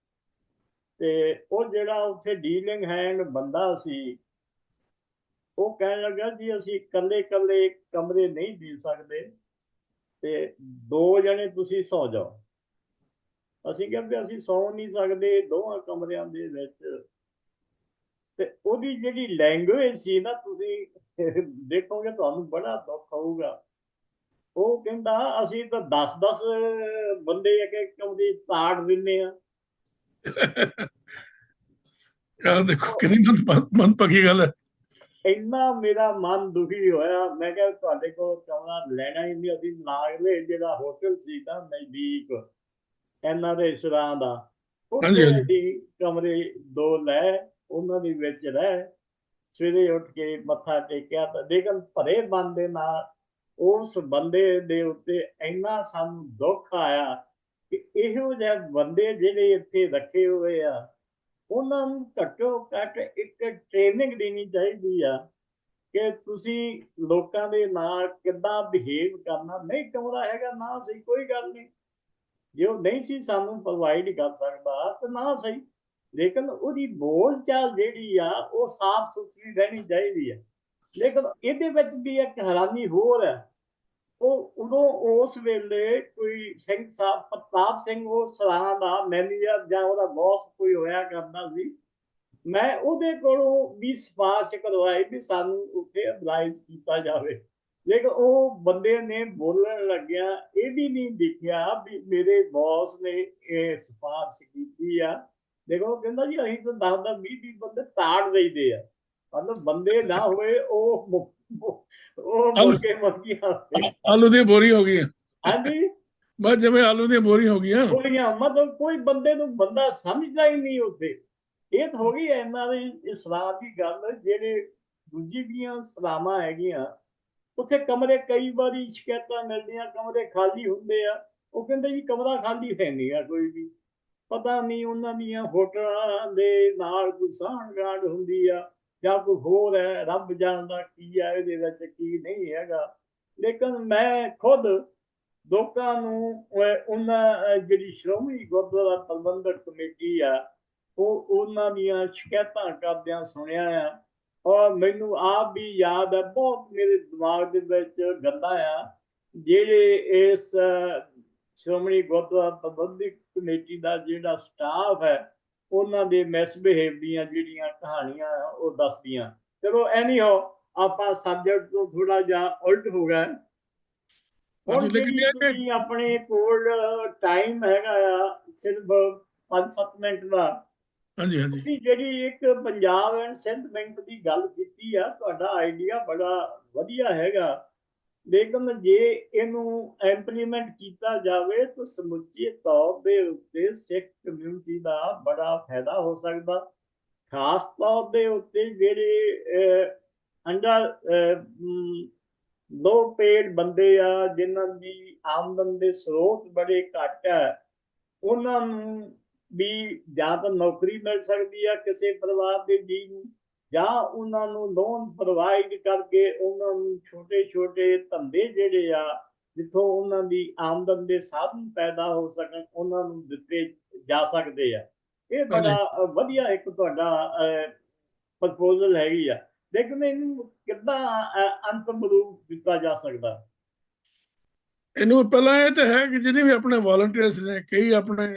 ਤੇ ਉਹ ਜਿਹੜਾ ਉੱਥੇ ਡੀਲਿੰਗ ਹੈਂਡ ਬੰਦਾ ਸੀ ਉਹ ਕਹਿਣ ਲੱਗਾ ਜੀ ਅਸੀਂ ਇਕੱਲੇ ਇਕੱਲੇ ਕਮਰੇ ਨਹੀਂ ਦੇ ਸਕਦੇ ਤੇ ਦੋ ਜਣੇ ਤੁਸੀਂ ਸੌ ਜਾਓ। ਅਸੀਂ ਕਹਿੰਦੇ ਅਸੀਂ ਸੌ ਨਹੀਂ ਸਕਦੇ ਦੋਹਾਂ ਕਮਰਿਆਂ ਦੇ ਵਿੱਚ। ਤੇ ਉਹਦੀ ਜਿਹੜੀ ਲੈਂਗੁਏਜ ਸੀ ਨਾ ਤੁਸੀਂ ਦੇਖੋਗੇ ਤੁਹਾਨੂੰ ਬੜਾ ਦੁੱਖ ਹੋਊਗਾ ਉਹ ਕਹਿੰਦਾ ਅਸੀਂ ਤਾਂ 10-10 ਬੰਦੇ ਇੱਕ ਇੱਕ ਕਮਰੇ ਤਾੜ ਦਿੰਦੇ ਆ। (laughs) ਆਹ ਦੇਖੋ ਕਿੰਨੀ ਮਨ ਮਨ ਪੱਕੀ ਗੱਲ ਹੈ। ਇੰਨਾ ਮੇਰਾ ਮਨ ਦੁਖੀ ਹੋਇਆ। ਮੈਂ ਕਿਹਾ ਤੁਹਾਡੇ ਕੋਲ ਕਮਰਾ ਲੈਣਾ ਹੀ ਨਹੀਂ ਅਸੀਂ ਨਾਗਲੇ ਜਿਹੜਾ ਹੋਟਲ ਸੀ ਨਾ ਨਜ਼ਦੀਕ ਇਹਨਾਂ ਦੇ ਸੁਰਾਂ ਦਾ। ਅਸੀਂ ਕਮਰੇ ਦੋ ਲੈ ਉਹਨਾਂ ਦੇ ਵਿੱਚ ਰਹਿ ਸਵੇਰੇ ਉੱਠ ਕੇ ਮੱਥਾ ਟੇਕਿਆ ਤਾਂ ਲੇਕਿਨ ਭਰੇ ਮਨ ਦੇ ਨਾਲ ਉਸ ਬੰਦੇ ਦੇ ਉੱਤੇ ਇੰਨਾ ਸਾਨੂੰ ਦੁੱਖ ਆਇਆ ਕਿ ਇਹੋ ਜਿਹੇ ਬੰਦੇ ਜਿਹੜੇ ਇੱਥੇ ਰੱਖੇ ਹੋਏ ਆ, ਉਹਨਾਂ ਨੂੰ ਘੱਟੋ ਘੱਟ ਇੱਕ ਟ੍ਰੇਨਿੰਗ ਦੇਣੀ ਚਾਹੀਦੀ ਆ ਕਿ ਤੁਸੀਂ ਲੋਕਾਂ ਦੇ ਨਾਲ ਕਿੱਦਾਂ ਬਿਹੇਵ ਕਰਨਾ, ਨਹੀਂ ਕਮਰਾ ਹੈਗਾ ਨਾ ਸਹੀ, ਕੋਈ ਗੱਲ ਨਹੀਂ। ਜੇ ਉਹ ਨਹੀਂ ਸੀ ਸਾਨੂੰ ਪ੍ਰੋਵਾਈਡ ਕਰ ਸਕਦਾ, ਤਾਂ ਨਾ ਸਹੀ। ਲੇਕਿਨ ਉਹਦੀ ਬੋਲ ਚਾਲ ਜਿਹੜੀ ਆ, ਉਹ ਸਾਫ਼ ਸੁਥਰੀ ਰਹਿਣੀ ਚਾਹੀਦੀ ਹੈ ਲੇਕਿਨ ਇਹਦੇ ਵਿੱਚ ਵੀ ਇੱਕ ਹੈਰਾਨੀ ਹੋਰ ਹੈ ਉਹ ਉਦੋਂ ਉਸ ਵੇਲੇ ਕੋਈ ਸਿੰਘ ਸਾਹਿਬ, ਪ੍ਰਤਾਪ ਸਿੰਘ, ਉਹ ਸਰਾਂ ਦਾ ਮੈਨੇਜਰ ਜਾਂ ਉਹਦਾ ਬੌਸ ਕੋਈ ਹੋਇਆ ਕਰਦਾ ਸੀ। ਮੈਂ ਉਹਦੇ ਕੋਲੋਂ ਵੀ ਸਿਫਾਰਿਸ਼ ਕਰਵਾਈ ਵੀ ਸਾਨੂੰ ਉੱਥੇ ਅਪਲਾਈਜ਼ ਕੀਤਾ ਜਾਵੇ। ਲੇਕਿਨ ਉਹ ਬੰਦੇ ਨੇ ਬੋਲਣ ਲੱਗਿਆ ਇਹ ਵੀ ਨਹੀਂ ਦੇਖਿਆ ਵੀ ਮੇਰੇ ਬੌਸ ਨੇ ਇਹ ਸਿਫਾਰਿਸ਼ ਕੀਤੀ ਆ। ਦੇਖੋ ਕਹਿੰਦਾ ਜੀ ਅਸੀਂ ਤਾਂ 10 10 20 20 ਬੰਦੇ ਤਾੜ ਦੇਈਦੇ ਆ। ਮਤਲਬ ਬੰਦੇ ਨਾ ਹੋਏ ਉਹ ਉਹ ਮੁਰਗੇ ਮੁਰਗੀਆਂ ਹੋਏ। ਆਲੂ ਦੀ ਬੋਰੀ ਹੋ ਗਈ ਹਾਂਜੀ। ਬਸ ਜਿਵੇਂ ਆਲੂ ਦੀ ਬੋਰੀ ਹੋ ਗਈਆਂ। ਗੋਲੀਆਂ ਮਤਲਬ ਕੋਈ ਬੰਦੇ ਨੂੰ ਬੰਦਾ ਸਮਝਦਾ ਹੀ ਨਹੀਂ ਉੱਥੇ। ਇਹ ਤਾਂ ਹੋ ਗਈ ਇਹਨਾਂ ਦੀ ਇਸਲਾਮ ਦੀ ਗੱਲ ਜਿਹੜੇ ਦੂਜੀ ਦੀਆਂ ਸਲਾਮਾਂ ਹੈਗੀਆਂ ਉੱਥੇ ਕਮਰੇ ਕਈ ਵਾਰੀ ਸ਼ਿਕਾਇਤਾਂ ਮਿਲਦੀਆਂ ਕਮਰੇ ਖਾਲੀ ਹੁੰਦੇ ਆ। ਉਹ ਕਹਿੰਦੇ ਜੀ ਕਮਰਾ ਖਾਲੀ ਹੈ ਨਹੀਂ ਆ ਕੋਈ ਵੀ। ਪਤਾ ਨਹੀਂ ਉਹਨਾਂ ਦੀਆਂ ਹੋਟਲਾਂ ਦੇ ਨਾਲ ਕੋਈ ਸਾਂਝਗਾਂਢ ਹੁੰਦੀ ਆ, ਜਾਂ ਕੋਈ ਹੋਰ ਹੈ, ਰੱਬ ਜਾਣਦਾ ਕੀ ਆ, ਇਹਦੇ ਵਿੱਚ ਕੀ ਨਹੀਂ ਹੈਗਾ। ਲੇਕਿਨ ਮੈਂ ਖੁਦ ਲੋਕਾਂ ਨੂੰ ਉਹਨਾਂ ਜਿਹੜੀ ਸ਼੍ਰੋਮਣੀ ਗੁਰਦੁਆਰਾ ਪ੍ਰਬੰਧਕ ਕਮੇਟੀ ਆ, ਉਹ ਉਹਨਾਂ ਦੀਆਂ ਸ਼ਿਕਾਇਤਾਂ ਕਰਦਿਆਂ ਸੁਣਿਆ ਆ, ਔਰ ਮੈਨੂੰ ਆਪ ਵੀ ਯਾਦ ਹੈ ਬਹੁਤ ਮੇਰੇ ਦਿਮਾਗ ਦੇ ਵਿੱਚ ਗੱਲਾਂ ਆ, ਜਿਹੜੇ ਇਸ ਸ਼੍ਰੋਮਣੀ ਗੁਰਦੁਆਰਾ ਪ੍ਰਬੰਧਕ ਕਮੇਟੀ ਦਾ ਜਿਹੜਾ ਸਟਾਫ ਹੈ ਉਹਨਾਂ ਦੇ ਮਿਸਬਿਹੇਵ ਦੀਆਂ ਜਿਹੜੀਆਂ ਕਹਾਣੀਆਂ ਉਹ ਦੱਸਦੀਆਂ। ਚਲੋ ਐਨੀ ਹੋ ਆਪਾਂ ਸਬਜੈਕਟ ਤੋਂ ਥੋੜਾ ਜਿਹਾ ਉਲਟ ਹੋ ਗਏ ਹੁਣ ਲੇਕਿਨ ਆਪਣੇ ਕੋਲ ਟਾਈਮ ਹੈਗਾ ਆ ਸਿਰਫ 5-7 ਮਿੰਟ ਦਾ। ਹਾਂਜੀ ਹਾਂਜੀ। ਤੁਸੀਂ ਜਿਹੜੀ ਇੱਕ ਪੰਜਾਬ ਐਂਡ ਸਿੰਧ ਬੈਂਕ ਦੀ ਗੱਲ ਕੀਤੀ ਆ ਤੁਹਾਡਾ ਆਈਡੀਆ ਬੜਾ ਵਧੀਆ ਹੈਗਾ। ਲੇਕਿਨ ਜੇ ਇਹਨੂੰ ਇੰਪਲੀਮੈਂਟ ਕੀਤਾ ਜਾਵੇ ਤਾਂ ਸਮੁੱਚੇ ਤੌਰ ਦੇ ਉੱਤੇ ਸਿੱਖ ਕਮਿਊਨਿਟੀ ਦਾ ਬੜਾ ਫਾਇਦਾ ਹੋ ਸਕਦਾ। ਖਾਸ ਤੌਰ ਦੇ ਉੱਤੇ ਜਿਹੜੇ ਅੰਡਰ ਲੋ ਪੇਡ ਬੰਦੇ ਆ, ਜਿਨ੍ਹਾਂ ਦੀ ਆਮਦਨ ਦੇ ਸਰੋਤ ਬੜੇ ਘੱਟ ਹੈ ਉਹਨਾਂ ਨੂੰ ਵੀ ਜਾਂ ਤਾਂ ਨੌਕਰੀ ਮਿਲ ਸਕਦੀ ਆ ਕਿਸੇ ਪਰਿਵਾਰ ਦੇ ਜੀ ਨੂੰ। ਜਾਂ ਉਹਨਾਂ ਨੂੰ ਲੋਨ ਪ੍ਰੋਵਾਈਡ ਕਰਕੇ ਉਹਨਾਂ ਨੂੰ ਛੋਟੇ-ਛੋਟੇ ਧੰਦੇ ਜਿਹੜੇ ਆ ਜਿੱਥੋਂ ਉਹਨਾਂ ਦੀ ਆਮਦਨ ਦੇ ਸਾਧਨ ਪੈਦਾ ਹੋ ਸਕਣ ਉਹਨਾਂ ਨੂੰ ਦਿੱਤੇ ਜਾ ਸਕਦੇ ਆ। ਇਹ ਬੜਾ ਵਧੀਆ ਇੱਕ ਤੁਹਾਡਾ ਪ੍ਰਪੋਜ਼ਲ ਹੈਗੀ ਆ। ਲੇਕਿਨ ਇਹਨੂੰ ਕਿੱਦਾਂ ਅੰਤਮ ਰੂਪ ਦਿੱਤਾ ਜਾ ਸਕਦਾ? ਇਹਨੂੰ ਪਹਿਲਾਂ ਇਹ ਤਾਂ ਹੈ ਕਿ ਜਿਹਨੇ ਵੀ ਆਪਣੇ ਵਾਲੰਟੀਅਰਸ ਨੇ ਕਈ ਆਪਣੇ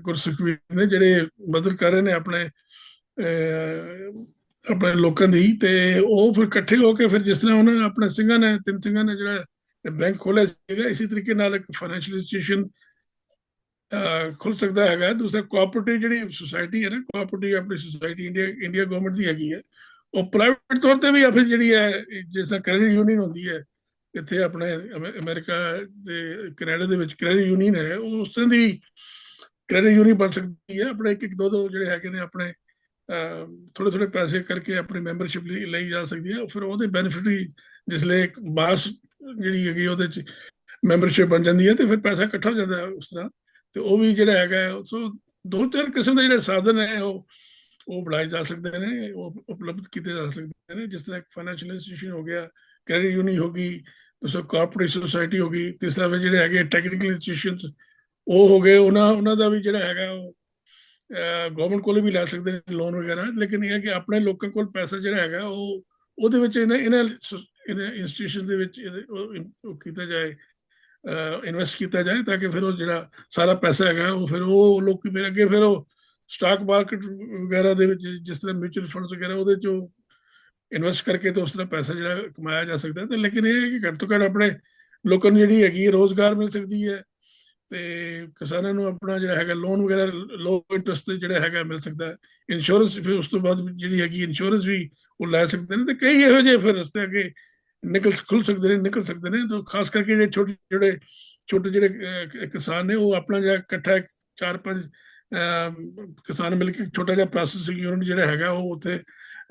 ਗੁਰਸਿੱਖ ਵੀ ਨੇ ਜਿਹੜੇ ਮਦਦ ਕਰ ਰਹੇ ਨੇ ਆਪਣੇ ਆਪਣੇ ਲੋਕਾਂ ਦੀ ਤੇ ਉਹ ਫਿਰ ਇਕੱਠੇ ਹੋ ਕੇ ਫਿਰ ਜਿਸ ਤਰ੍ਹਾਂ ਉਹਨਾਂ ਨੇ ਆਪਣੇ ਸਿੰਘਾਂ ਨੇ, ਤਿੰਨ ਸਿੰਘਾਂ ਨੇ ਜਿਹੜਾ ਬੈਂਕ ਖੋਲਿਆ ਸੀਗਾ, ਇਸੇ ਤਰੀਕੇ ਨਾਲ ਇੱਕ ਫਾਈਨੈਂਸ਼ੀਅਲ ਇੰਸਟੀਟਿਊਸ਼ਨ ਖੁੱਲ ਸਕਦਾ ਹੈਗਾ। ਦੂਸਰਾ ਕੋਆਪਰੇਟਿਵ ਜਿਹੜੀ ਸੁਸਾਇਟੀ ਹੈ ਨਾ ਕੋਆਪਰੇਟਿਵ ਆਪਣੀ ਸੁਸਾਇਟੀ ਇੰਡੀਆ ਇੰਡੀਆ ਗਵਰਨਮੈਂਟ ਦੀ ਹੈਗੀ ਹੈ, ਉਹ ਪ੍ਰਾਈਵੇਟ ਤੌਰ ਤੇ ਵੀ ਆ ਫਿਰ ਜਿਹੜੀ ਹੈ, ਜਿਸ ਤਰ੍ਹਾਂ ਕ੍ਰੈਡਿਟ ਯੂਨੀਅਨ ਹੁੰਦੀ ਹੈ, ਇੱਥੇ ਆਪਣੇ ਅਮੇ- ਅਮਰੀਕਾ ਤੇ ਕੈਨੇਡਾ ਦੇ ਵਿੱਚ ਕ੍ਰੈਡਿਟ ਯੂਨੀਅਨ ਹੈ, ਉਹ ਉਸ ਤਰ੍ਹਾਂ ਦੀ ਕ੍ਰੈਡਿਟ ਯੂਨੀਅਨ ਬਣ ਸਕਦੀ ਹੈ। ਆਪਣੇ ਇੱਕ ਇੱਕ ਦੋ ਦੋ ਜਿਹੜੇ ਹੈਗੇ ਨੇ ਆਪਣੇ ਥੋੜੇ ਥੋੜੇ ਪੈਸੇ ਕਰਕੇ ਆਪਣੀ ਮੈਂਬਰਸ਼ਿਪ ਲਈ ਲਈ ਜਾ ਸਕਦੀ ਹੈ। ਫਿਰ ਉਹਦੇ ਬੈਨੀਫਿਟ ਵੀ ਜਿਸਲੇ ਇੱਕ ਮਾਸ ਜਿਹੜੀ ਹੈਗੀ ਉਹਦੇ ਚ ਮੈਂਬਰਸ਼ਿਪ ਬਣ ਜਾਂਦੀ ਹੈ ਤੇ ਫਿਰ ਪੈਸਾ ਇਕੱਠਾ ਹੋ ਜਾਂਦਾ ਉਸ ਤਰ੍ਹਾਂ। ਤੇ ਉਹ ਵੀ ਜਿਹੜਾ ਹੈਗਾ ਸੋ ਦੋ ਚਾਰ ਕਿਸਮ ਦੇ ਜਿਹੜੇ ਸਾਧਨ ਹੈ, ਉਹ ਉਹ ਬਣਾਏ ਜਾ ਸਕਦੇ ਨੇ, ਉਹ ਉਪਲਬਧ ਕੀਤੇ ਜਾ ਸਕਦੇ ਨੇ। ਜਿਸ ਤਰ੍ਹਾਂ ਇੱਕ ਫਾਈਨੈਂਸ਼ੀਅਲ ਇੰਸਟੀਟਿਊਸ਼ਨ ਹੋ ਗਿਆ ਕ੍ਰੈਡਿਟ ਯੂਨੀਅਨ ਹੋ ਗਈ, ਦੂਸਰਾ ਕਾਰਪੋਰੇਟ ਸੁਸਾਇਟੀ ਹੋ ਗਈ, ਤੀਸਰਾ ਫਿਰ ਜਿਹੜੇ ਹੈਗੇ ਟੈਕਨੀਕਲ ਇੰਸਟੀਟਿਊਸ਼ਨਸ ਉਹ ਹੋ ਗਏ। ਉਹਨਾਂ ਉਹਨਾਂ ਦਾ ਵੀ ਜਿਹੜਾ ਹੈਗਾ, ਉਹ ਗਵਰਨਮੈਂਟ ਕੋਲ ਵੀ ਲੈ ਸਕਦੇ ਨੇ ਲੋਨ ਵਗੈਰਾ, ਲੇਕਿਨ ਇਹ ਹੈ ਕਿ ਆਪਣੇ ਲੋਕਾਂ ਕੋਲ ਪੈਸਾ ਜਿਹੜਾ ਹੈਗਾ, ਉਹ ਉਹਦੇ ਵਿੱਚ ਇਹਨਾਂ ਇਹਨਾਂ ਇੰਸਟੀਟਿਊਸ਼ਨ ਦੇ ਵਿੱਚ ਉਹ ਕੀਤਾ ਜਾਏ ਇਨਵੈਸਟ ਕੀਤਾ ਜਾਏ ਤਾਂ ਕਿ ਫਿਰ ਉਹ ਜਿਹੜਾ ਸਾਰਾ ਪੈਸਾ ਹੈਗਾ, ਉਹ ਫਿਰ ਉਹ ਲੋਕ ਮੇਰੇ ਅੱਗੇ ਫਿਰ ਉਹ ਸਟਾਕ ਮਾਰਕੀਟ ਵਗੈਰਾ ਦੇ ਵਿੱਚ ਜਿਸ ਤਰ੍ਹਾਂ ਮਿਊਚੁਅਲ ਫੰਡਸ ਵਗੈਰਾ ਉਹਦੇ ਚੋਂ ਇਨਵੈਸਟ ਕਰਕੇ ਤਾਂ ਉਸ ਤਰ੍ਹਾਂ ਪੈਸਾ ਜਿਹੜਾ ਕਮਾਇਆ ਜਾ ਸਕਦਾ ਤੇ ਲੇਕਿਨ ਇਹ ਹੈ ਕਿ ਘੱਟ ਤੋਂ ਘੱਟ ਆਪਣੇ ਲੋਕਾਂ ਨੂੰ ਜਿਹੜੀ ਹੈਗੀ ਹੈ ਰੋਜ਼ਗਾਰ ਮਿਲ ਸਕਦੀ ਹੈ। ਤੇ ਕਿਸਾਨਾਂ ਨੂੰ ਆਪਣਾ ਜਿਹੜਾ ਹੈਗਾ ਲੋਨ ਵਗੈਰਾ ਲੋ ਇੰਟਰਸਟ ਤੇ ਜਿਹੜਾ ਹੈਗਾ ਮਿਲ ਸਕਦਾ ਹੈ। ਇੰਸ਼ੋਰੈਂਸ ਫਿਰ ਉਸ ਤੋਂ ਬਾਅਦ ਜਿਹੜੀ ਹੈਗੀ ਇੰਸ਼ੋਰੈਂਸ ਵੀ ਉਹ ਲੈ ਸਕਦੇ ਨੇ ਤੇ ਕਈ ਇਹੋ ਜਿਹੇ ਫਿਰ ਰਸਤੇ ਅੱਗੇ ਨਿਕਲ ਖੁੱਲ ਸਕਦੇ ਨੇ, ਨਿਕਲ ਸਕਦੇ ਨੇ। ਤਾਂ ਖਾਸ ਕਰਕੇ ਜਿਹੜੇ ਛੋਟੇ ਜਿਹੜੇ ਛੋਟੇ, ਜਿਹੜੇ ਕਿਸਾਨ ਨੇ ਉਹ ਆਪਣਾ ਜਿਹੜਾ ਇਕੱਠਾ ਚਾਰ ਪੰਜ ਕਿਸਾਨ ਮਿਲ ਕੇ ਛੋਟਾ ਜਿਹਾ ਪ੍ਰੋਸੈਸਿੰਗ ਯੂਨਿਟ ਜਿਹੜਾ ਹੈਗਾ ਉਹ ਉੱਥੇ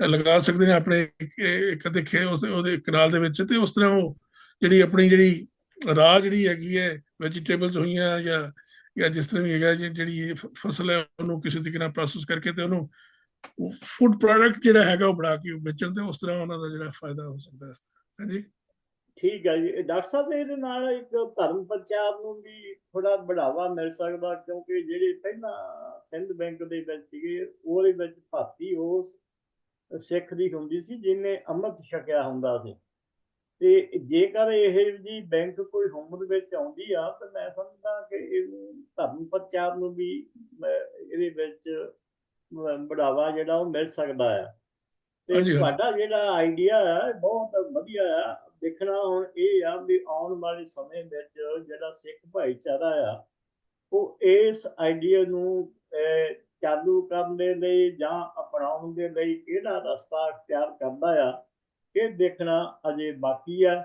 ਲਗਾ ਸਕਦੇ ਨੇ ਆਪਣੇ ਇੱਕ ਇੱਕ ਖੇ ਉਸ, ਉਹਦੇ ਕਨਾਲ ਦੇ ਵਿੱਚ ਤੇ ਉਸ ਤਰ੍ਹਾਂ ਉਹ ਜਿਹੜੀ ਆਪਣੀ ਜਿਹੜੀ ਰਾਹ ਜਿਹੜੀ ਹੈਗੀ ਹੈ ਵੈਜੀਟੇਬਲਸ ਹੋਈਆਂ ਜਾਂ ਜਾਂ ਜਿਸ ਤਰ੍ਹਾਂ ਵੀ ਹੈਗਾ ਜਿਹੜੀ ਫਸਲ ਹੈ, ਉਹਨੂੰ ਕਿਸੇ ਤਰੀਕੇ ਨਾਲ ਪ੍ਰੋਸੈਸ ਕਰਕੇ ਤੇ ਉਹਨੂੰ ਫੂਡ ਪ੍ਰੋਡਕਟ ਜਿਹੜਾ ਹੈਗਾ ਉਹ ਬਣਾ ਕੇ ਵੇਚਣ ਤੇ ਉਸ ਤਰ੍ਹਾਂ ਉਹਨਾਂ ਦਾ ਜਿਹੜਾ ਫਾਇਦਾ ਹੋ ਸਕਦਾ ਹੈ ਹਾਂਜੀ? ਠੀਕ ਹੈ ਜੀ। ਡਾਕਟਰ ਸਾਹਿਬ, ਇਹਦੇ ਨਾਲ ਇੱਕ ਧਰਮ ਪ੍ਰਚਾਰ ਨੂੰ ਵੀ ਥੋੜਾ ਬੜਾਵਾ ਮਿਲ ਸਕਦਾ, ਕਿਉਂਕਿ ਜਿਹੜੇ ਪਹਿਲਾਂ ਸਿੰਧ ਬੈਂਕ ਦੇ ਵਿੱਚ ਸੀਗੇ, ਉਹਦੇ ਵਿੱਚ ਭਾਤੀ ਉਸ ਸਿੱਖ ਦੀ ਹੁੰਦੀ ਸੀ, ਜਿਹਨੇ ਅੰਮ੍ਰਿਤ ਛਕਿਆ ਹੁੰਦਾ ਸੀ। ਤੇ ਜੇਕਰ ਇਹ ਜੀ ਬੈਂਕ ਕੋਈ ਹੋਂਦ ਵਿੱਚ ਆਉਂਦੀ ਆ ਤਾਂ ਮੈਂ ਸਮਝਦਾ ਕਿ ਇਹਨੂੰ ਧਰਮ ਪ੍ਰਚਾਰ ਨੂੰ ਵੀ ਇਹਦੇ ਵਿੱਚ ਬੜਾਵਾ ਜਿਹੜਾ ਉਹ ਮਿਲ ਸਕਦਾ ਆ ਤੇ। ਤੁਹਾਡਾ ਜਿਹੜਾ ਆਈਡੀਆ ਹੈ ਬਹੁਤ ਵਧੀਆ ਆ ਦੇਖਣਾ ਹੁਣ ਇਹ ਆ ਵੀ ਆਉਣ ਵਾਲੇ ਸਮੇਂ ਵਿੱਚ ਜਿਹੜਾ ਸਿੱਖ ਭਾਈਚਾਰਾ ਆ ਉਹ ਇਸ ਆਈਡੀਆ ਨੂੰ ਚਾਲੂ ਕਰਨ ਦੇ ਲਈ ਜਾਂ ਅਪਣਾਉਣ ਦੇ ਲਈ ਕਿਹੜਾ ਰਸਤਾ ਅਖਤਿਆਰ ਕਰਦਾ ਆ ਇਹ ਦੇਖਣਾ ਅਜੇ ਬਾਕੀ ਆ।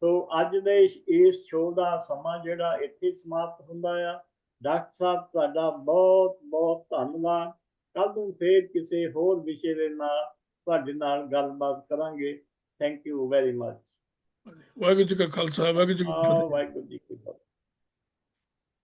ਸੋ ਅੱਜ ਦੇ ਇਸ- ਸ਼ੋਅ ਦਾ ਸਮਾਂ ਜਿਹੜਾ ਇੱਥੇ ਸਮਾਪਤ ਹੁੰਦਾ ਆ। ਡਾਕਟਰ ਸਾਹਿਬ ਤੁਹਾਡਾ ਬਹੁਤ ਬਹੁਤ ਧੰਨਵਾਦ। ਕੱਲ ਨੂੰ ਫੇਰ ਕਿਸੇ ਹੋਰ ਵਿਸ਼ੇ ਦੇ ਨਾਲ ਤੁਹਾਡੇ ਨਾਲ ਗੱਲਬਾਤ ਕਰਾਂਗੇ। Thank you very much Waheguru ji ਕਾ ਖਾਲਸਾ ਵਾਹਿਗੁਰੂ ਜੀ ਕੀ ਫਤਿਹ। ਵਾਹਿਗੁਰੂ ਜੀ